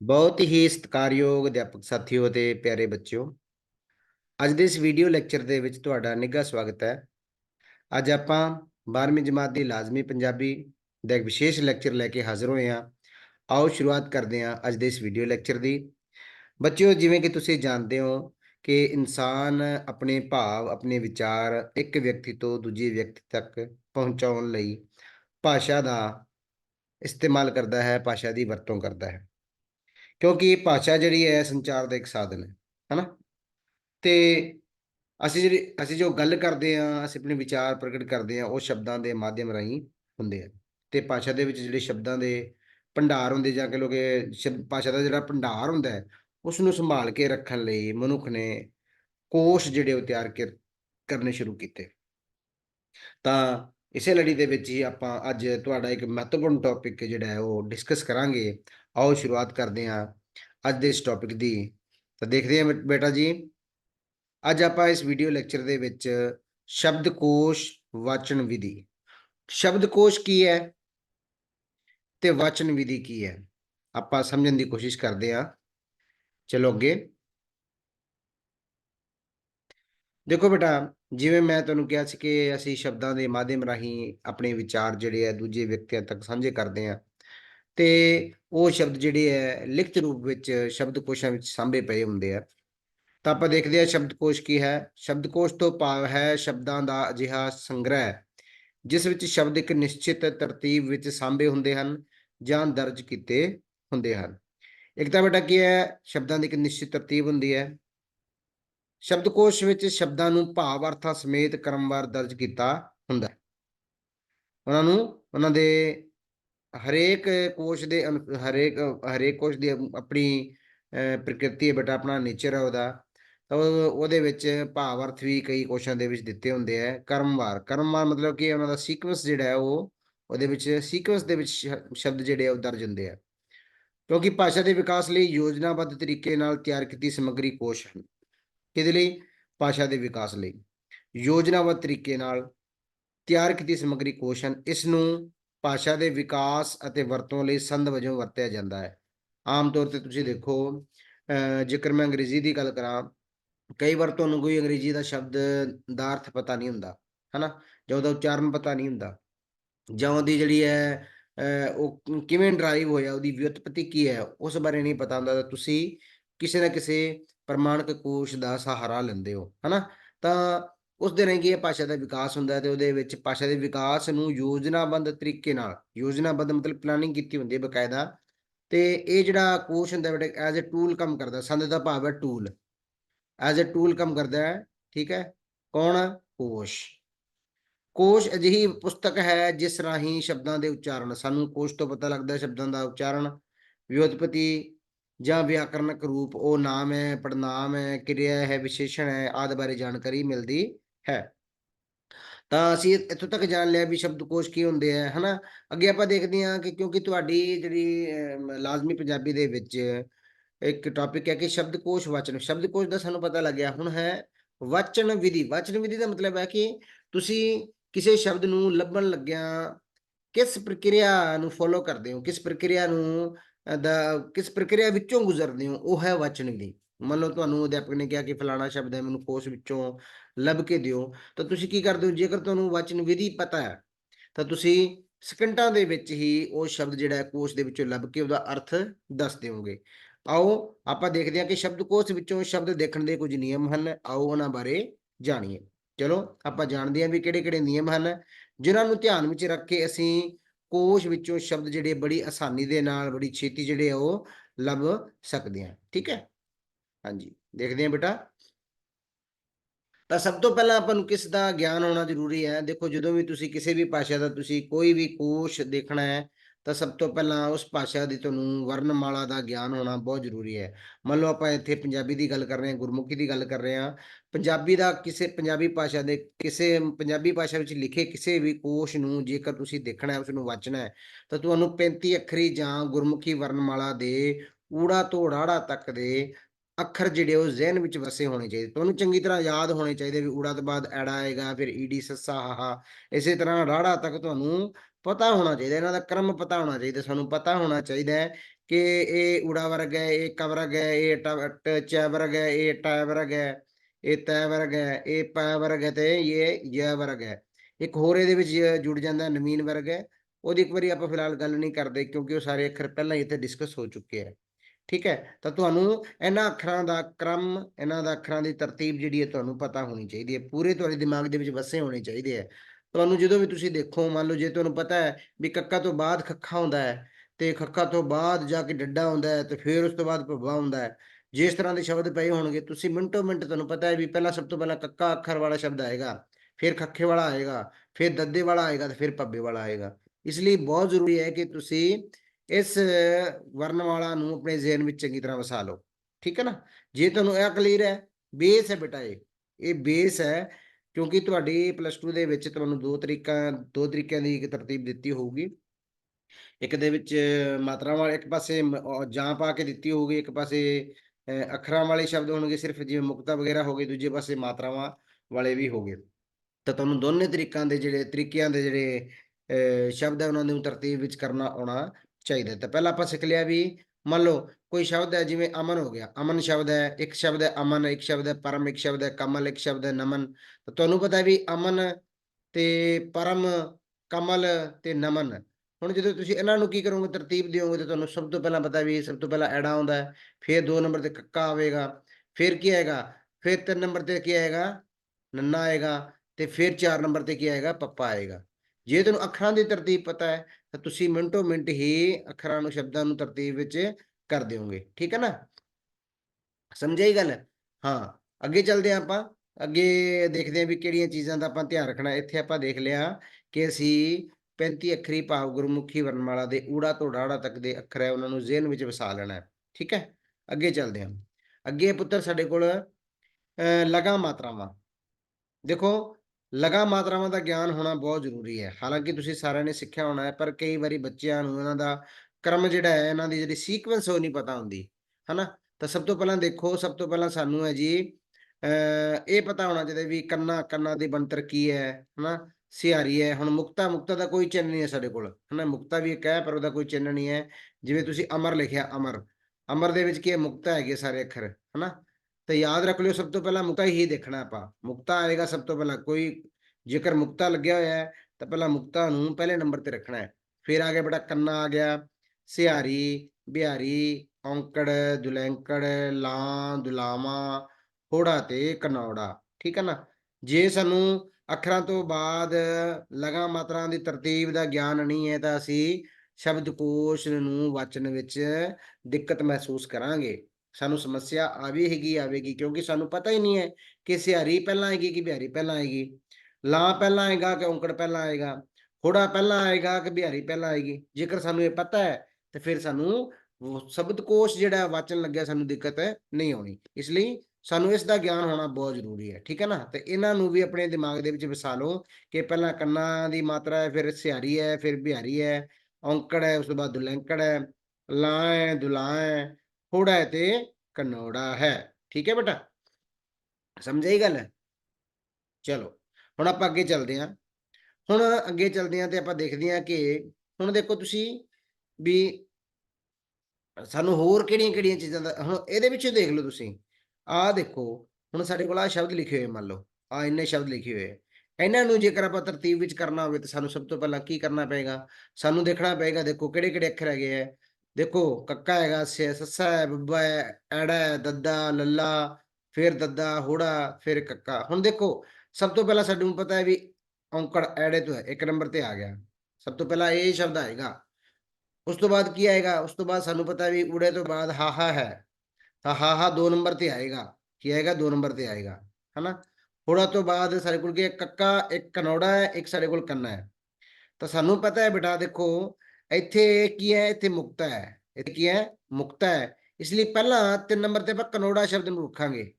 ਬਹੁਤ ਹੀ ਸਤਿਕਾਰਯੋਗ ਅਧਿਆਪਕ ਸਾਥੀਓ ਅਤੇ ਪਿਆਰੇ ਬੱਚਿਓ, ਅੱਜ ਦੇ ਇਸ ਵੀਡੀਓ ਲੈਕਚਰ ਦੇ ਵਿੱਚ ਤੁਹਾਡਾ ਨਿੱਘਾ ਸਵਾਗਤ ਹੈ। ਅੱਜ ਆਪਾਂ 12ਵੀਂ ਜਮਾਤ ਦੀ ਲਾਜ਼ਮੀ ਪੰਜਾਬੀ ਦਾ ਇੱਕ ਵਿਸ਼ੇਸ਼ ਲੈਕਚਰ ਲੈ ਕੇ ਹਾਜ਼ਰ ਹੋਏ ਹਾਂ। ਆਓ ਸ਼ੁਰੂਆਤ ਕਰਦੇ ਹਾਂ ਅੱਜ ਦੇ ਇਸ ਵੀਡੀਓ ਲੈਕਚਰ ਦੀ। ਬੱਚਿਓ, ਜਿਵੇਂ ਕਿ ਤੁਸੀਂ ਜਾਣਦੇ ਹੋ ਕਿ ਇਨਸਾਨ ਆਪਣੇ ਭਾਵ, ਆਪਣੇ ਵਿਚਾਰ ਇੱਕ ਵਿਅਕਤੀ ਤੋਂ ਦੂਜੇ ਵਿਅਕਤੀ ਤੱਕ ਪਹੁੰਚਾਉਣ ਲਈ ਭਾਸ਼ਾ ਦਾ ਇਸਤੇਮਾਲ ਕਰਦਾ ਹੈ, ਭਾਸ਼ਾ ਦੀ ਵਰਤੋਂ ਕਰਦਾ ਹੈ। ਕਿਉਂਕਿ ਭਾਸ਼ਾ ਜਿਹੜੀ ਹੈ ਸੰਚਾਰ ਦਾ ਇੱਕ ਸਾਧਨ ਹੈ, ਹਨਾ? ਤੇ ਅਸੀਂ ਜਿਹੜੀ, ਅਸੀਂ ਜੋ ਗੱਲ ਕਰਦੇ ਹਾਂ, ਅਸੀਂ ਆਪਣੇ ਵਿਚਾਰ ਪ੍ਰਗਟ ਕਰਦੇ ਹਾਂ, ਉਹ ਸ਼ਬਦਾਂ ਦੇ ਮਾਧਿਅਮ ਰਾਹੀਂ ਹੁੰਦੇ ਆ। ਤੇ ਭਾਸ਼ਾ ਦੇ ਵਿੱਚ ਜਿਹੜੇ ਸ਼ਬਦਾਂ ਦੇ ਭੰਡਾਰ ਹੁੰਦੇ ਜਾਂ ਕਿ ਲੋਕੇ ਭਾਸ਼ਾ ਦਾ ਜਿਹੜਾ ਭੰਡਾਰ ਹੁੰਦਾ ਹੈ ਉਸ ਨੂੰ ਸੰਭਾਲ ਕੇ ਰੱਖਣ ਲਈ ਮਨੁੱਖ ਨੇ ਕੋਸ਼ ਜਿਹੜੇ ਉਹ ਤਿਆਰ ਕਰ- ਕਰਨੇ ਸ਼ੁਰੂ ਕੀਤੇ। ਤਾਂ ਇਸੇ ਲੜੀ ਦੇ ਵਿੱਚ ਹੀ ਆਪਾਂ ਅੱਜ ਤੁਹਾਡਾ ਇੱਕ ਮਹੱਤਵਪੂਰਨ ਟੌਪਿਕ ਜਿਹੜਾ ਹੈ, ਉਹ ਡਿਸਕਸ ਕਰਾਂਗੇ। ਆਓ ਸ਼ੁਰੂਆਤ ਕਰਦੇ ਹਾਂ ਅੱਜ ਦੇ ਇਸ ਟੌਪਿਕ ਦੀ। ਤਾਂ ਦੇਖਦੇ ਹਾਂ ਬੇ- ਬੇਟਾ ਜੀ, ਅੱਜ ਆਪਾਂ ਇਸ ਵੀਡੀਓ ਲੈਕਚਰ ਦੇ ਵਿੱਚ ਸ਼ਬਦਕੋਸ਼ ਵਾਚਨ ਵਿਧੀ। ਸ਼ਬਦਕੋਸ਼ ਕੀ ਹੈ ਤੇ ਵਾਚਨ ਵਿਧੀ ਕੀ ਹੈ? ਆਪਾਂ ਸਮਝਣ ਦੀ ਕੋਸ਼ਿਸ਼ ਕਰਦੇ ਹਾਂ। ਚਲੋ ਅੱਗੇ। ਦੇਖੋ ਬੇਟਾ, ਜਿਵੇਂ ਮੈਂ ਤੁਹਾਨੂੰ ਕਿਹਾ ਸੀ ਕਿ ਅਸੀਂ ਸ਼ਬਦਾਂ ਦੇ ਮਾਧਿਅਮ ਰਾਹੀਂ ਆਪਣੇ ਵਿਚਾਰ ਜਿਹੜੇ ਆ ਦੂਜੇ ਵਿਅਕਤੀਆਂ ਤੱਕ ਸਾਂਝੇ ਕਰਦੇ ਹਾਂ। ਤੇ ਉਹ ਸ਼ਬਦ ਜਿਹੜੇ ਹੈ, ਲਿਖਤ ਰੂਪ ਵਿੱਚ ਸ਼ਬਦਕੋਸ਼ਾਂ ਵਿੱਚ ਸਾਂਭੇ ਪਏ ਹੁੰਦੇ ਆ। ਤਾਂ ਆਪਾਂ ਦੇਖਦੇ ਹਾਂ ਸ਼ਬਦਕੋਸ਼ ਕੀ ਹੈ। ਸ਼ਬਦਕੋਸ਼ ਤੋਂ ਭਾਵ ਹੈ ਸ਼ਬਦਾਂ ਦਾ ਅਜਿਹਾ ਸੰਗ੍ਰਹਿ, ਜਿਸ ਵਿੱਚ ਸ਼ਬਦ ਇੱਕ ਨਿਸ਼ਚਿਤ ਤਰਤੀਬ ਵਿੱਚ ਸਾਂਭੇ ਹੁੰਦੇ ਹਨ ਜਾਂ ਦਰਜ ਕੀਤੇ ਹੁੰਦੇ ਹਨ। ਇੱਕ ਤਾਂ ਬੇਟਾ ਕੀ ਹੈ, ਸ਼ਬਦਾਂ ਦੀ ਇੱਕ ਨਿਸ਼ਚਿਤ ਤਰਤੀਬ ਹੁੰਦੀ ਹੈ। ਸ਼ਬਦਕੋਸ਼ ਵਿੱਚ ਸ਼ਬਦਾਂ ਨੂੰ ਭਾਵ ਅਰਥਾਂ ਸਮੇਤ ਕ੍ਰਮਵਾਰ ਦਰਜ ਕੀਤਾ ਹੁੰਦਾ ਹੈ। ਉਹਨਾਂ ਨੂੰ, ਉਹਨਾਂ ਦੇ ਹਰੇਕ ਕੋਸ਼ ਦੇ ਅਨੁ- ਹਰੇਕ ਹਰੇਕ ਕੋਸ਼ ਦੀ ਆਪਣੀ ਪ੍ਰਕਿਰਤੀ ਹੈ, ਬੇਟਾ ਆਪਣਾ ਨੇਚਰ ਹੈ ਉਹਦਾ, ਤਾਂ ਉਹ- ਉਹਦੇ ਵਿੱਚ ਭਾਵ ਅਰਥ ਵੀ ਕਈ ਕੋਸ਼ਾਂ ਦੇ ਵਿੱਚ ਦਿੱਤੇ ਹੁੰਦੇ ਆ ਕਰਮਵਾਰ ਕਰਮਵਾਰ ਮਤਲਬ ਕਿ ਉਹਨਾਂ ਦਾ ਸੀਕੁਐਂਸ ਜਿਹੜਾ ਹੈ ਉਹ, ਉਹਦੇ ਵਿੱਚ ਸੀਕੁਐਂਸ ਦੇ ਵਿੱਚ ਸ਼ਬਦ ਜਿਹੜੇ ਆ ਉਹ ਦਰਜ ਹੁੰਦੇ ਆ, ਕਿਉਂਕਿ ਭਾਸ਼ਾ ਦੇ ਵਿਕਾਸ ਲਈ ਯੋਜਨਾਬੱਧ ਤਰੀਕੇ ਨਾਲ ਤਿਆਰ ਕੀਤੀ ਸਮੱਗਰੀ ਕੋਸ਼ ਹਨ, ਕਿਹਦੇ ਲਈ? ਭਾਸ਼ਾ ਦੇ ਵਿਕਾਸ ਲਈ, ਯੋਜਨਾਬੱਧ ਤਰੀਕੇ ਨਾਲ ਤਿਆਰ ਕੀਤੀ ਸਮੱਗਰੀ ਕੋਸ਼ ਹਨ, ਇਸ ਨੂੰ ਭਾਸ਼ਾ ਦੇ ਵਿਕਾਸ ਅਤੇ ਵਰਤੋਂ ਲਈ ਸੰਦ ਵਜੋਂ ਵਰਤਿਆ ਜਾਂਦਾ ਹੈ। ਆਮ ਤੌਰ ਤੇ ਤੁਸੀਂ ਦੇਖੋ ਜੇਕਰ ਮੈਂ ਅੰਗਰੇਜ਼ੀ ਦੀ ਗੱਲ ਕਰਾਂ ਕਈ ਵਾਰ ਤੁਹਾਨੂੰ ਕੋਈ ਅੰਗਰੇਜ਼ੀ ਦਾ ਸ਼ਬਦ ਦਾ ਅਰਥ ਪਤਾ ਨਹੀਂ ਹੁੰਦਾ ਹਨਾ? ਜਾਂ ਉਹਦਾ ਉਚਾਰਨ ਪਤਾ ਨਹੀਂ ਹੁੰਦਾ। ਜਾਂ ਉਹਦੀ ਜਿਹੜੀ ਹੈ ਉਹ ਕਿਵੇਂ ਡਰਾਈਵ ਹੋਇਆ ਉਹਦੀ ਵਿਉਤਪੱਤੀ ਕੀ ਹੈ ਉਸ ਬਾਰੇ ਨਹੀਂ ਪਤਾ ਹੁੰਦਾ ਤਾਂ ਤੁਸੀਂ ਕਿਸੇ ਨਾ ਕਿਸੇ ਪ੍ਰਮਾਣਿਕ ਕੋਸ਼ ਦਾ ਸਹਾਰਾ ਲੈਂਦੇ ਹੋ ਹਨਾ? ਤਾਂ ਉਸ ਦੇ ਰਾਹੀਂ ਕੀ ਹੈ? ਭਾਸ਼ਾ ਦਾ ਵਿਕਾਸ ਹੁੰਦਾ ਹੈ ਤੇ ਉਹਦੇ ਵਿੱਚ ਭਾਸ਼ਾ ਦੇ ਵਿਕਾਸ ਨੂੰ ਯੋਜਨਾਬੱਧ ਤਰੀਕੇ ਨਾਲ, ਯੋਜਨਾਬੱਧ ਮਤਲਬ ਪਲਾਨਿੰਗ ਕੀਤੀ ਹੁੰਦੀ ਹੈ ਬਕਾਇਦਾ ਤੇ ਇਹ ਜਿਹੜਾ ਕੋਸ਼ ਹੁੰਦਾ ਬੇਟਾ ਐਜ਼ ਅ ਟੂਲ ਕੰਮ ਕਰਦਾ, ਸੰਦ ਦਾ ਭਾਵ ਹੈ ਟੂਲ ਐਜ਼ ਅ ਟੂਲ ਕੰਮ ਕਰਦਾ ਹੈ, ਠੀਕ ਹੈ? ਕੌਣ? ਕੋਸ਼। ਕੋਸ਼ ਅਜਿਹੀ ਪੁਸਤਕ ਹੈ ਜਿਸ ਰਾਹੀਂ ਸ਼ਬਦਾਂ ਦੇ ਉਚਾਰਨ, ਸਾਨੂੰ ਕੋਸ਼ ਤੋਂ ਪਤਾ ਲੱਗਦਾ ਸ਼ਬਦਾਂ ਦਾ ਉਚਾਰਨ, ਵਿਉਤਪਤੀ ਜਾਂ ਵਿਆਕਰਨਕ ਰੂਪ, ਉਹ ਨਾਮ ਹੈ ਪੜਨਾਮ ਹੈ, ਕਿਰਿਆ ਹੈ, ਵਿਸ਼ੇਸ਼ਣ ਹੈ, ਆਦਿ ਬਾਰੇ ਜਾਣਕਾਰੀ ਮਿਲਦੀ ਹੈ। ਤਾਂ ਅਸੀਂ ਇੱਥੋਂ ਤੱਕ ਜਾਣ ਲਿਆ ਵੀ ਸ਼ਬਦਕੋਸ਼ ਕੀ ਹੁੰਦੇ ਆ ਹਨਾ? ਅੱਗੇ ਆਪਾਂ ਦੇਖਦੇ ਹਾਂ ਕਿ ਕਿਉਂਕਿ ਤੁਹਾਡੀ ਜਿਹੜੀ ਲਾਜ਼ਮੀ ਪੰਜਾਬੀ ਦੇ ਵਿੱਚ ਇੱਕ ਟੌਪਿਕ ਹੈ ਕਿ ਸ਼ਬਦਕੋਸ਼ ਵਾਚਨ। ਸ਼ਬਦਕੋਸ਼ ਦਾ ਸਾਨੂੰ ਪਤਾ ਲੱਗਿਆ ਹੁਣ ਹੈ ਵਚਨ ਵਿਧੀ। ਵਾਚਨ ਵਿਧੀ ਦਾ ਮਤਲਬ ਹੈ ਕਿ ਤੁਸੀਂ ਕਿਸੇ ਸ਼ਬਦ ਨੂੰ ਲੱਭਣ ਲੱਗਿਆ ਕਿਸ ਪ੍ਰਕਿਰਿਆ ਨੂੰ ਫੋਲੋ ਕਰਦੇ ਹੋ? ਕਿਸ ਪ੍ਰਕਿਰਿਆ ਨੂੰ ਅ, ਦਾ ਕਿਸ ਪ੍ਰਕਿਰਿਆ ਵਿੱਚੋਂ ਗੁਜ਼ਰਦੇ ਹੋ? ਉਹ ਹੈ ਵਾਚਨ ਵਿਧੀ। ਮੰਨ ਲਓ ਤੁਹਾਨੂੰ ਅਧਿਆਪਕ ਨੇ ਕਿਹਾ ਕਿ ਫਲਾਣਾ ਸ਼ਬਦ ਹੈ, ਮੈਨੂੰ ਕੋਸ਼ ਵਿੱਚੋਂ ਲੱਭ ਕੇ ਦਿਓ। ਤਾਂ ਤੁਸੀਂ ਕੀ ਕਰਦੇ ਹੋ? ਜੇਕਰ ਤੁਹਾਨੂੰ ਵਚਨ ਵਿਧੀ ਪਤਾ ਹੈ, ਤਾਂ ਤੁਸੀਂ ਸਕਿੰਟਾਂ ਦੇ ਵਿੱਚ ਹੀ ਉਹ ਸ਼ਬਦ ਜਿਹੜਾ ਹੈ, ਕੋਸ਼ ਦੇ ਵਿੱਚੋਂ ਲੱਭ ਕੇ ਉਹਦਾ ਅਰਥ ਦੱਸ ਦਿਓਗੇ। ਆਓ, ਆਪਾਂ ਦੇਖਦੇ ਹਾਂ ਕਿ ਸ਼ਬਦਕੋਸ਼ ਵਿੱਚੋਂ ਸ਼ਬਦ ਦੇਖਣ ਦੇ ਕੁਝ ਨਿਯਮ ਹਨ, ਆਓ ਉਹਨਾਂ ਬਾਰੇ ਜਾਣੀਏ। ਚਲੋ, ਆਪਾਂ ਜਾਣਦੇ ਹਾਂ ਵੀ ਕਿਹੜੇ-ਕਿਹੜੇ ਨਿਯਮ ਹਨ, ਜਿਨ੍ਹਾਂ ਨੂੰ ਧਿਆਨ ਵਿੱਚ ਰੱਖ ਕੇ ਅਸੀਂ ਕੋਸ਼ ਵਿੱਚੋਂ ਸ਼ਬਦ ਜਿਹੜੇ ਬੜੀ ਆਸਾਨੀ ਦੇ ਨਾਲ, ਬੜੀ ਛੇਤੀ ਜਿਹੜੇ ਆ ਉਹ ਲੱਭ ਸਕਦੇ ਹਾਂ। ਠੀਕ ਹੈ? ਹਾਂਜੀ, ਦੇਖਦੇ ਹਾਂ ਬੇਟਾ। ਤਾਂ ਸਭ ਤੋਂ ਪਹਿਲਾਂ ਆਪਾਂ ਨੂੰ ਕਿਸ ਦਾ ਗਿਆਨ ਹੋਣਾ ਜ਼ਰੂਰੀ ਹੈ? ਦੇਖੋ, ਜਦੋਂ ਵੀ ਤੁਸੀਂ ਕਿਸੇ ਵੀ ਭਾਸ਼ਾ ਦਾ ਤੁਸੀਂ ਕੋਈ ਵੀ ਕੋਸ਼ ਦੇਖਣਾ ਹੈ, ਤਾਂ ਸਭ ਤੋਂ ਪਹਿਲਾਂ ਉਸ ਭਾਸ਼ਾ ਦੀ ਤੁਹਾਨੂੰ ਵਰਣਮਾਲਾ ਦਾ ਗਿਆਨ ਹੋਣਾ ਬਹੁਤ ਜ਼ਰੂਰੀ ਹੈ। ਮੰਨ ਲਓ, ਆਪਾਂ ਇੱਥੇ ਪੰਜਾਬੀ ਦੀ ਗੱਲ ਕਰ ਰਹੇ ਹਾਂ, ਗੁਰਮੁਖੀ ਦੀ ਗੱਲ ਕਰ ਰਹੇ ਹਾਂ। ਪੰਜਾਬੀ ਦਾ ਕਿਸੇ, ਪੰਜਾਬੀ ਭਾਸ਼ਾ ਦੇ ਕਿਸੇ, ਪੰਜਾਬੀ ਭਾਸ਼ਾ ਵਿੱਚ ਲਿਖੇ ਕਿਸੇ ਵੀ ਕੋਸ਼ ਨੂੰ ਜੇਕਰ ਤੁਸੀਂ ਦੇਖਣਾ ਹੈ ਉਸ ਨੂੰ ਵਾਚਣਾ ਹੈ, ਤਾਂ ਤੁਹਾਨੂੰ 35 ਅੱਖਰੀ ਜਾਂ ਗੁਰਮੁਖੀ ਵਰਣਮਾਲਾ ਦੇ ਊੜਾ ਤੋਂ ਰਾੜਾ ਤੱਕ ਦੇ ਅੱਖਰ ਜਿਹੜੇ ਉਹ ਜ਼ਿਹਨ ਵਿੱਚ ਵਸੇ ਹੋਣੇ ਚਾਹੀਦੇ। ਤੁਹਾਨੂੰ ਚੰਗੀ ਤਰ੍ਹਾਂ ਯਾਦ ਹੋਣੇ ਚਾਹੀਦੇ ਵੀ ਊੜਾ ਤੋਂ ਬਾਅਦ ਐੜਾ ਆਏਗਾ, ਫਿਰ ਈਡੀ ਸੱਸਾ ਹਾਹਾ, ਇਸੇ ਤਰ੍ਹਾਂ ਰਾੜਾ ਤੱਕ ਤੁਹਾਨੂੰ ਪਤਾ ਹੋਣਾ ਚਾਹੀਦਾ, ਇਹਨਾਂ ਦਾ ਕ੍ਰਮ ਪਤਾ ਹੋਣਾ ਚਾਹੀਦਾ, ਸਾਨੂੰ ਪਤਾ ਹੋਣਾ ਚਾਹੀਦਾ ਹੈ ਕਿ ਇਹ ਊੜਾ ਵਰਗ ਹੈ, ਇਹ ਕ ਵਰਗ ਹੈ, ਇਹ ਟ ਵਰਗ ਹੈ, ਇਹ ਟ ਵਰਗ ਹੈ, ਇਹ ਤੈ ਵਰਗ ਹੈ, ਇਹ ਪ ਵਰਗ ਹੈ ਤੇ ਇਹ ਜ ਵਰਗ ਹੈ। ਇੱਕ ਹੋਰ ਇਹਦੇ ਵਿੱਚ ਜੁੜ ਜਾਂਦਾ ਨਵੀਨ ਵਰਗ ਹੈ। ਉਹਦੀ ਇੱਕ ਵਾਰੀ ਆਪਾਂ ਫਿਲਹਾਲ ਗੱਲ ਨਹੀਂ ਕਰਦੇ ਕਿਉਂਕਿ ਉਹ ਸਾਰੇ ਅੱਖਰ ਪਹਿਲਾਂ ਹੀ ਇੱਥੇ ਡਿਸਕਸ ਹੋ ਚੁੱਕੇ ਹੈ। ਠੀਕ ਹੈ, ਤਾਂ ਤੁਹਾਨੂੰ ਇਹਨਾਂ ਅੱਖਰਾਂ ਦਾ ਕ੍ਰਮ, ਇਹਨਾਂ ਦਾ ਅੱਖਰਾਂ ਦੀ ਤਰਤੀਬ ਜਿਹੜੀ ਹੈ ਤੁਹਾਨੂੰ ਪਤਾ ਹੋਣੀ ਚਾਹੀਦੀ ਹੈ, ਪੂਰੇ ਤੁਹਾਡੇ ਦਿਮਾਗ ਦੇ ਵਿੱਚ ਵਸੇ ਹੋਣੇ ਚਾਹੀਦੇ ਹੈ। ਤੁਹਾਨੂੰ ਜਦੋਂ ਵੀ ਤੁਸੀਂ ਦੇਖੋ, ਮੰਨ ਲਓ ਜੇ ਤੁਹਾਨੂੰ ਪਤਾ ਹੈ ਵੀ ਕੱਕਾ ਤੋਂ ਬਾਅਦ ਖੱਖਾ ਹੁੰਦਾ ਹੈ, ਤੇ ਖੱਖਾ ਤੋਂ ਬਾਅਦ ਜਾ ਕੇ ਡੱਡਾ ਹੁੰਦਾ ਹੈ, ਤੇ ਫਿਰ ਉਸ ਤੋਂ ਬਾਅਦ ਭੱਬਾ ਹੁੰਦਾ ਹੈ, ਜਿਸ ਤਰ੍ਹਾਂ ਦੇ ਸ਼ਬਦ ਪਏ ਹੋਣਗੇ, ਤੁਸੀਂ ਮਿੰਟੋ ਮਿੰਟ ਤੁਹਾਨੂੰ ਪਤਾ ਹੈ ਵੀ ਪਹਿਲਾਂ ਸਭ ਤੋਂ ਪਹਿਲਾਂ ਕੱਕਾ ਅੱਖਰ ਵਾਲਾ ਸ਼ਬਦ ਆਏਗਾ, ਫਿਰ ਖੱਖੇ ਵਾਲਾ ਆਏਗਾ, ਫਿਰ ਦੱਦੇ ਵਾਲਾ ਆਏਗਾ, ਤੇ ਫਿਰ ਭੱਬੇ ਵਾਲਾ ਆਏਗਾ। ਇਸ ਲਈ ਬਹੁਤ ਜ਼ਰੂਰੀ ਹੈ ਕਿ ਤੁਸੀਂ ਇਸ ਵਰਣਮਾਲਾ ਨੂੰ ਆਪਣੇ ਜ਼ਿਹਨ ਵਿੱਚ ਚੰਗੀ ਤਰ੍ਹਾਂ ਵਸਾ ਲਓ। ਠੀਕ ਹੈ ਨਾ? ਜੇ ਤੁਹਾਨੂੰ ਇਹ ਕਲੀਅਰ ਹੈ ਬੇਸ ਹੈ ਬੇਟਾ ਇਹ। ਇਹ ਬੇਸ ਹੈ ਕਿਉਂਕਿ ਤੁਹਾਡੀ ਪਲੱਸ 2 ਦੇ ਵਿੱਚ ਤੁਹਾਨੂੰ ਦੋ ਤਰੀਕਾਂ ਦੋ ਤਰੀਕਿਆਂ ਦੀ ਇੱਕ ਤਰਤੀਬ ਦਿੱਤੀ ਹੋਊਗੀ। ਇੱਕ ਦੇ ਵਿੱਚ ਮਾਤਰਾਵਾਂ ਇੱਕ ਪਾਸੇ ਜਾਂ ਪਾ ਕੇ ਦਿੱਤੀ ਹੋਊਗੀ ਇੱਕ ਪਾਸੇ ਅਹ, ਅੱਖਰਾਂ ਵਾਲੇ ਸ਼ਬਦ ਹੋਣਗੇ ਸਿਰਫ ਜਿਵੇਂ ਮੁਕਤਾ ਵਗੈਰਾ ਹੋ ਗਏ ਦੂਜੇ ਪਾਸੇ ਮਾਤਰਾਵਾਂ ਵਾਲੇ ਵੀ ਹੋਗੇ ਤਾਂ ਤੁਹਾਨੂੰ ਦੋਨੇ ਤਰੀਕਾਂ ਦੇ ਜਿਹੜੇ ਤਰੀਕਿਆਂ ਦੇ ਜਿਹੜੇ ਅਹ, ਸ਼ਬਦ ਹੈ ਉਹਨਾਂ ਨੂੰ ਤਰਤੀਬ ਵਿੱਚ ਕਰਨਾ ਆਉਣਾ ਚਾਹੀਦਾ ਤਾਂ ਪਹਿਲਾਂ ਆਪਾਂ ਸਿੱਖ ਲਿਆ ਵੀ ਮੰਨ ਲਓ ਕੋਈ ਸ਼ਬਦ ਹੈ, ਜਿਵੇਂ ਅਮਨ ਹੋ ਗਿਆ। ਅਮਨ ਸ਼ਬਦ ਹੈ, ਇੱਕ ਸ਼ਬਦ ਹੈ ਅਮਨ, ਇੱਕ ਸ਼ਬਦ ਹੈ ਪਰਮ, ਇੱਕ ਸ਼ਬਦ ਹੈ ਕਮਲ, ਇੱਕ ਸ਼ਬਦ ਹੈ ਨਮਨ। ਤਾਂ ਤੁਹਾਨੂੰ ਪਤਾ ਵੀ ਅਮਨ ਤੇ ਪਰਮ, ਕਮਲ ਤੇ ਨਮਨ। ਹੁਣ ਜਦੋਂ ਤੁਸੀਂ ਇਹਨਾਂ ਨੂੰ ਕੀ ਕਰੋਗੇ, ਤਰਤੀਬ ਦਿਓਗੇ, ਤਾਂ ਤੁਹਾਨੂੰ ਸਭ ਤੋਂ ਪਹਿਲਾਂ ਪਤਾ ਵੀ ਸਭ ਤੋਂ ਪਹਿਲਾਂ ਐੜਾ ਆਉਂਦਾ ਹੈ, ਫਿਰ ਦੋ ਨੰਬਰ ਤੇ ਕੱਕਾ ਆਵੇਗਾ, ਫਿਰ ਕੀ ਆਏਗਾ? ਫਿਰ ਤਿੰਨ ਨੰਬਰ ਤੇ ਕੀ ਆਏਗਾ? ਨੰਨਾ ਆਏਗਾ, ਤੇ ਫਿਰ ਚਾਰ ਨੰਬਰ ਤੇ ਕੀ ਆਏਗਾ? ਪੱਪਾ ਆਏਗਾ। ਜੇ ਤੁਹਾਨੂੰ ਅੱਖਰਾਂ ਦੀ ਤਰਤੀਬ ਪਤਾ ਹੈ ਤਾਂ ਤੁਸੀਂ ਮਿੰਟੋ ਮਿੰਟ ਹੀ ਅੱਖਰਾਂ ਨੂੰ ਸ਼ਬਦਾਂ ਨੂੰ ਤਰਤੀਬ ਵਿੱਚ ਕਰ ਦਿਓਗੇ ਠੀਕ ਹੈ ਨਾ? ਸਮਝਿਆ ਇਹ ਗੱਲ? ਹਾਂ ਅੱਗੇ ਚੱਲਦੇ ਹਾਂ ਆਪਾਂ ਅੱਗੇ ਦੇਖਦੇ ਹਾਂ ਵੀ ਕਿਹੜੀਆਂ ਚੀਜ਼ਾਂ ਦਾ ਆਪਾਂ ਧਿਆਨ ਰੱਖਣਾ ਇੱਥੇ ਆਪਾਂ ਦੇਖ ਲਿਆ ਕਿ ਅਸੀਂ 35 ਅੱਖਰੀ ਭਾਵ ਗੁਰਮੁਖੀ ਵਰਣਮਾਲਾ ਦੇ ਊੜਾ ਤੋਂ ਡਾੜਾ ਤੱਕ ਦੇ ਅੱਖਰ ਹੈ ਉਹਨਾਂ ਨੂੰ ਜ਼ਿਹਨ ਵਿੱਚ ਵਸਾ ਲੈਣਾ ਹੈ ਠੀਕ ਹੈ? ਅੱਗੇ ਚੱਲਦੇ ਹਾਂ ਅੱਗੇ ਪੁੱਤਰ ਸਾਡੇ ਕੋਲ ਅਹ, ਲਗਾ ਮਾਤਰਾਵਾਂ ਦੇਖੋ ਲਗਾ ਮਾਤਰਾਵਾਂ ਦਾ ਗਿਆਨ ਹੋਣਾ ਬਹੁਤ ਜ਼ਰੂਰੀ ਹੈ। ਹਾਲਾਂਕਿ ਤੁਸੀਂ ਸਾਰਿਆਂ ਨੇ ਸਿੱਖਿਆ ਹੋਣਾ ਹੈ, ਪਰ ਕਈ ਵਾਰੀ ਬੱਚਿਆਂ ਨੂੰ ਇਹਨਾਂ ਦਾ ਕ੍ਰਮ ਜਿਹੜਾ ਹੈ, ਇਹਨਾਂ ਦੀ ਜਿਹੜੀ ਸੀਕੁਐਂਸ ਉਹ ਨਹੀਂ ਪਤਾ ਹੁੰਦੀ, ਹਨਾ? ਤਾਂ ਸਭ ਤੋਂ ਪਹਿਲਾਂ ਦੇਖੋ, ਸਭ ਤੋਂ ਪਹਿਲਾਂ ਸਾਨੂੰ ਹੈ ਜੀ, ਅਹ ਇਹ ਪਤਾ ਹੋਣਾ ਚਾਹੀਦਾ ਵੀ ਕੰਨਾ ਕੰਨਾ ਦੀ ਬਣਤਰ ਕੀ ਹੈ, ਹਨਾ? ਸਿਹਾਰੀ ਹੈ, ਹੁਣ ਮੁਕਤਾ ਮੁਕਤਾ ਦਾ ਕੋਈ ਚਿੰਨ੍ਹ ਨਹੀਂ ਹੈ ਸਾਡੇ ਕੋਲ, ਹਨਾ? ਮੁਕਤਾ ਵੀ ਇੱਕ ਹੈ, ਪਰ ਉਹਦਾ ਕੋਈ ਚਿੰਨ੍ਹ ਨਹੀਂ ਹੈ। ਜਿਵੇਂ ਤੁਸੀਂ ਅਮਰ ਲਿਖਿਆ, ਅਮਰ ਅਮਰ ਦੇ ਵਿੱਚ ਕੀ ਹੈ? ਮੁਕਤਾ ਹੈਗੇ ਸਾਰੇ ਅੱਖਰ, ਹਨਾ? ਤੇ ਯਾਦ ਰੱਖ ਲਿਓ, ਸਭ ਤੋਂ ਪਹਿਲਾਂ ਮੁਕਤਾ ਹੀ ਦੇਖਣਾ ਆਪਾਂ। ਮੁਕਤਾ ਆਏਗਾ ਸਭ ਤੋਂ ਪਹਿਲਾਂ, ਕੋਈ ਜੇਕਰ ਮੁਕਤਾ ਲੱਗਿਆ ਹੋਇਆ ਹੈ, ਤਾਂ ਪਹਿਲਾਂ ਮੁਕਤਾ ਨੂੰ ਪਹਿਲੇ ਨੰਬਰ ਤੇ ਰੱਖਣਾ ਹੈ। ਫਿਰ ਆ ਗਿਆ ਬੇਟਾ ਕੰਨਾ ਆ ਗਿਆ, ਸਿਹਾਰੀ, ਬਿਹਾਰੀ, ਔਂਕੜ, ਦੁਲੈਂਕੜ, ਲਾਂ, ਦੁਲਾਵਾਂ, ਹੋੜਾ ਤੇ ਕਨੌੜਾ, ਠੀਕ ਹੈ ਨਾ? ਜੇ ਸਾਨੂੰ ਅੱਖਰਾਂ ਤੋਂ ਬਾਅਦ ਲਗਾ ਮਾਤਰਾ ਦੀ ਤਰਤੀਬ ਦਾ ਗਿਆਨ ਨਹੀਂ ਹੈ, ਤਾਂ ਅਸੀਂ ਸ਼ਬਦਕੋਸ਼ ਨੂੰ ਵਾਚਣ ਵਿੱਚ ਦਿੱਕਤ ਮਹਿਸੂਸ ਕਰਾਂਗੇ। ਸਾਨੂੰ ਸਮੱਸਿਆ ਆਵੇ ਹੈਗੀ, ਆਵੇਗੀ, ਕਿਉਂਕਿ ਸਾਨੂੰ ਪਤਾ ਹੀ ਨਹੀਂ ਹੈ ਕਿ ਸਿਹਾਰੀ ਪਹਿਲਾਂ ਆਏਗੀ ਕਿ ਬਿਹਾਰੀ ਪਹਿਲਾਂ ਆਏਗੀ। ਲਾਂ ਪਹਿਲਾਂ ਆਏਗਾ ਕਿ ਔਂਕੜ ਪਹਿਲਾਂ ਆਏਗਾ? ਹੋੜਾ ਪਹਿਲਾਂ ਆਏਗਾ ਕਿ ਬਿਹਾਰੀ ਪਹਿਲਾਂ ਆਏਗੀ? ਜੇਕਰ ਸਾਨੂੰ ਇਹ ਪਤਾ ਹੈ, ਤੇ ਫਿਰ ਸਾਨੂੰ ਸ਼ਬਦ ਕੋਸ਼ ਜਿਹੜਾ ਵਾਚਣ ਲੱਗਿਆ, ਸਾਨੂੰ ਦਿੱਕਤ ਨਹੀਂ ਆਉਣੀ। ਇਸ ਲਈ ਸਾਨੂੰ ਇਸ ਦਾ ਗਿਆਨ ਹੋਣਾ ਬਹੁਤ ਜ਼ਰੂਰੀ ਹੈ, ਠੀਕ ਹੈ ਨਾ? ਤੇ ਇਹਨਾਂ ਨੂੰ ਵੀ ਆਪਣੇ ਦਿਮਾਗ ਦੇ ਵਿੱਚ ਵਸਾ ਲਓ ਕਿ ਪਹਿਲਾਂ ਕੰਨਾਂ ਦੀ ਮਾਤਰਾ ਹੈ, ਫਿਰ ਸਿਹਾਰੀ ਹੈ, ਫਿਰ ਬਿਹਾਰੀ ਹੈ, ਔਂਕੜ ਹੈ, ਉਸ ਤੋਂ ਬਾਅਦ ਦੁਲੈਂਕੜ ਹੈ, ਲਾਂ ਹੈ, ਦੁਲਾਂ ਹੈ ਹੋੜਾ ਹੈ ਤੇ ਕਨੌੜਾ ਹੈ। ਠੀਕ ਹੈ ਬੇਟਾ? ਸਮਝਿਆ ਇਹ ਗੱਲ? ਚਲੋ, ਹੁਣ ਆਪਾਂ ਅੱਗੇ ਚੱਲਦੇ ਹਾਂ। ਹੁਣ ਅੱਗੇ ਚੱਲਦੇ ਹਾਂ ਤੇ ਆਪਾਂ ਦੇਖਦੇ ਹਾਂ ਕਿ ਹੁਣ ਦੇਖੋ ਤੁਸੀਂ ਵੀ ਸਾਨੂੰ ਹੋਰ ਕਿਹੜੀਆਂ ਕਿਹੜੀਆਂ ਚੀਜ਼ਾਂ ਦਾ ਹੁਣ ਇਹਦੇ ਵਿੱਚ ਦੇਖ ਲਓ ਤੁਸੀਂ। ਆਹ ਦੇਖੋ, ਹੁਣ ਸਾਡੇ ਕੋਲ ਆ ਸ਼ਬਦ ਲਿਖੇ ਹੋਏ ਮੰਨ ਲਓ। ਆ ਇੰਨੇ ਸ਼ਬਦ ਲਿਖੇ ਹੋਏ ਆ। ਇਹਨਾਂ ਨੂੰ ਜੇਕਰ ਆਪਾਂ ਤਰਤੀਬ ਵਿੱਚ ਕਰਨਾ ਹੋਵੇ ਤਾਂ ਸਾਨੂੰ ਸਭ ਤੋਂ ਪਹਿਲਾਂ ਕੀ ਕਰਨਾ ਪਏਗਾ? ਸਾਨੂੰ ਦੇਖਣਾ ਪਏਗਾ, ਦੇਖੋ ਕਿਹੜੇ ਕਿਹੜੇ ਅੱਖਰ ਹੈਗੇ ਆ। ਦੇਖੋ ਕੱਕਾ ਹੈਗਾ ਸ- ਸੱਸਾ ਹੈ ਬੱਬਾ ਹੈ ਐੜਾ ਹੈ ਦੱਦਾ, ਲੱਲਾ, ਫਿਰ ਦੱਦਾ, ਹੋੜਾ, ਫਿਰ ਕੱਕਾ। ਹੁਣ ਦੇਖੋ, ਸਭ ਤੋਂ ਪਹਿਲਾਂ ਸਾਨੂੰ ਪਤਾ ਹੈ ਵੀ ਔਂਕੜ ਐੜੇ ਤੋਂ ਹੈ, ਇੱਕ ਨੰਬਰ ਤੇ ਆ ਗਿਆ। ਸਭ ਤੋਂ ਪਹਿਲਾਂ ਇਹ ਸ਼ਬਦ ਆਏਗਾ। ਉਸ ਤੋਂ ਬਾਅਦ ਕੀ ਆਏਗਾ? ਉਸ ਤੋਂ ਬਾਅਦ ਸਾਨੂੰ ਪਤਾ ਵੀ ਊੜੇ ਤੋਂ ਬਾਅਦ ਹਾਹਾ ਹੈ ਤਾਂ ਹਾਹਾ ਦੋ ਨੰਬਰ ਤੇ ਆਏਗਾ। ਕੀ ਆਏਗਾ? ਦੋ ਨੰਬਰ ਤੇ ਆਏਗਾ। ਹਨਾ? ਹੋੜਾ ਤੋਂ ਬਾਅਦ ਸਾਡੇ ਕੋਲ ਕੀ ਹੈ? ਕੱਕਾ ਇੱਕ ਕਨੌੜਾ ਹੈ, ਇੱਕ ਸਾਡੇ ਕੋਲ ਕੰਨਾ ਹੈ। ਤਾਂ ਸਾਨੂੰ ਪਤਾ ਹੈ ਬੇਟਾ ਦੇਖੋ ਇੱਥੇ ਕੀ ਹੈ? ਇੱਥੇ ਮੁਕਤਾ ਹੈ। ਇੱਥੇ ਕੀ ਹੈ? ਮੁਕਤਾ ਹੈ। ਇਸ ਲਈ ਪਹਿਲਾਂ ਤਿੰਨ ਨੰਬਰ ਤੇ ਆਪਾਂ ਕਨੌੜਾ ਸ਼ਬਦ ਨੂੰ ਰੱਖਾਂਗੇ।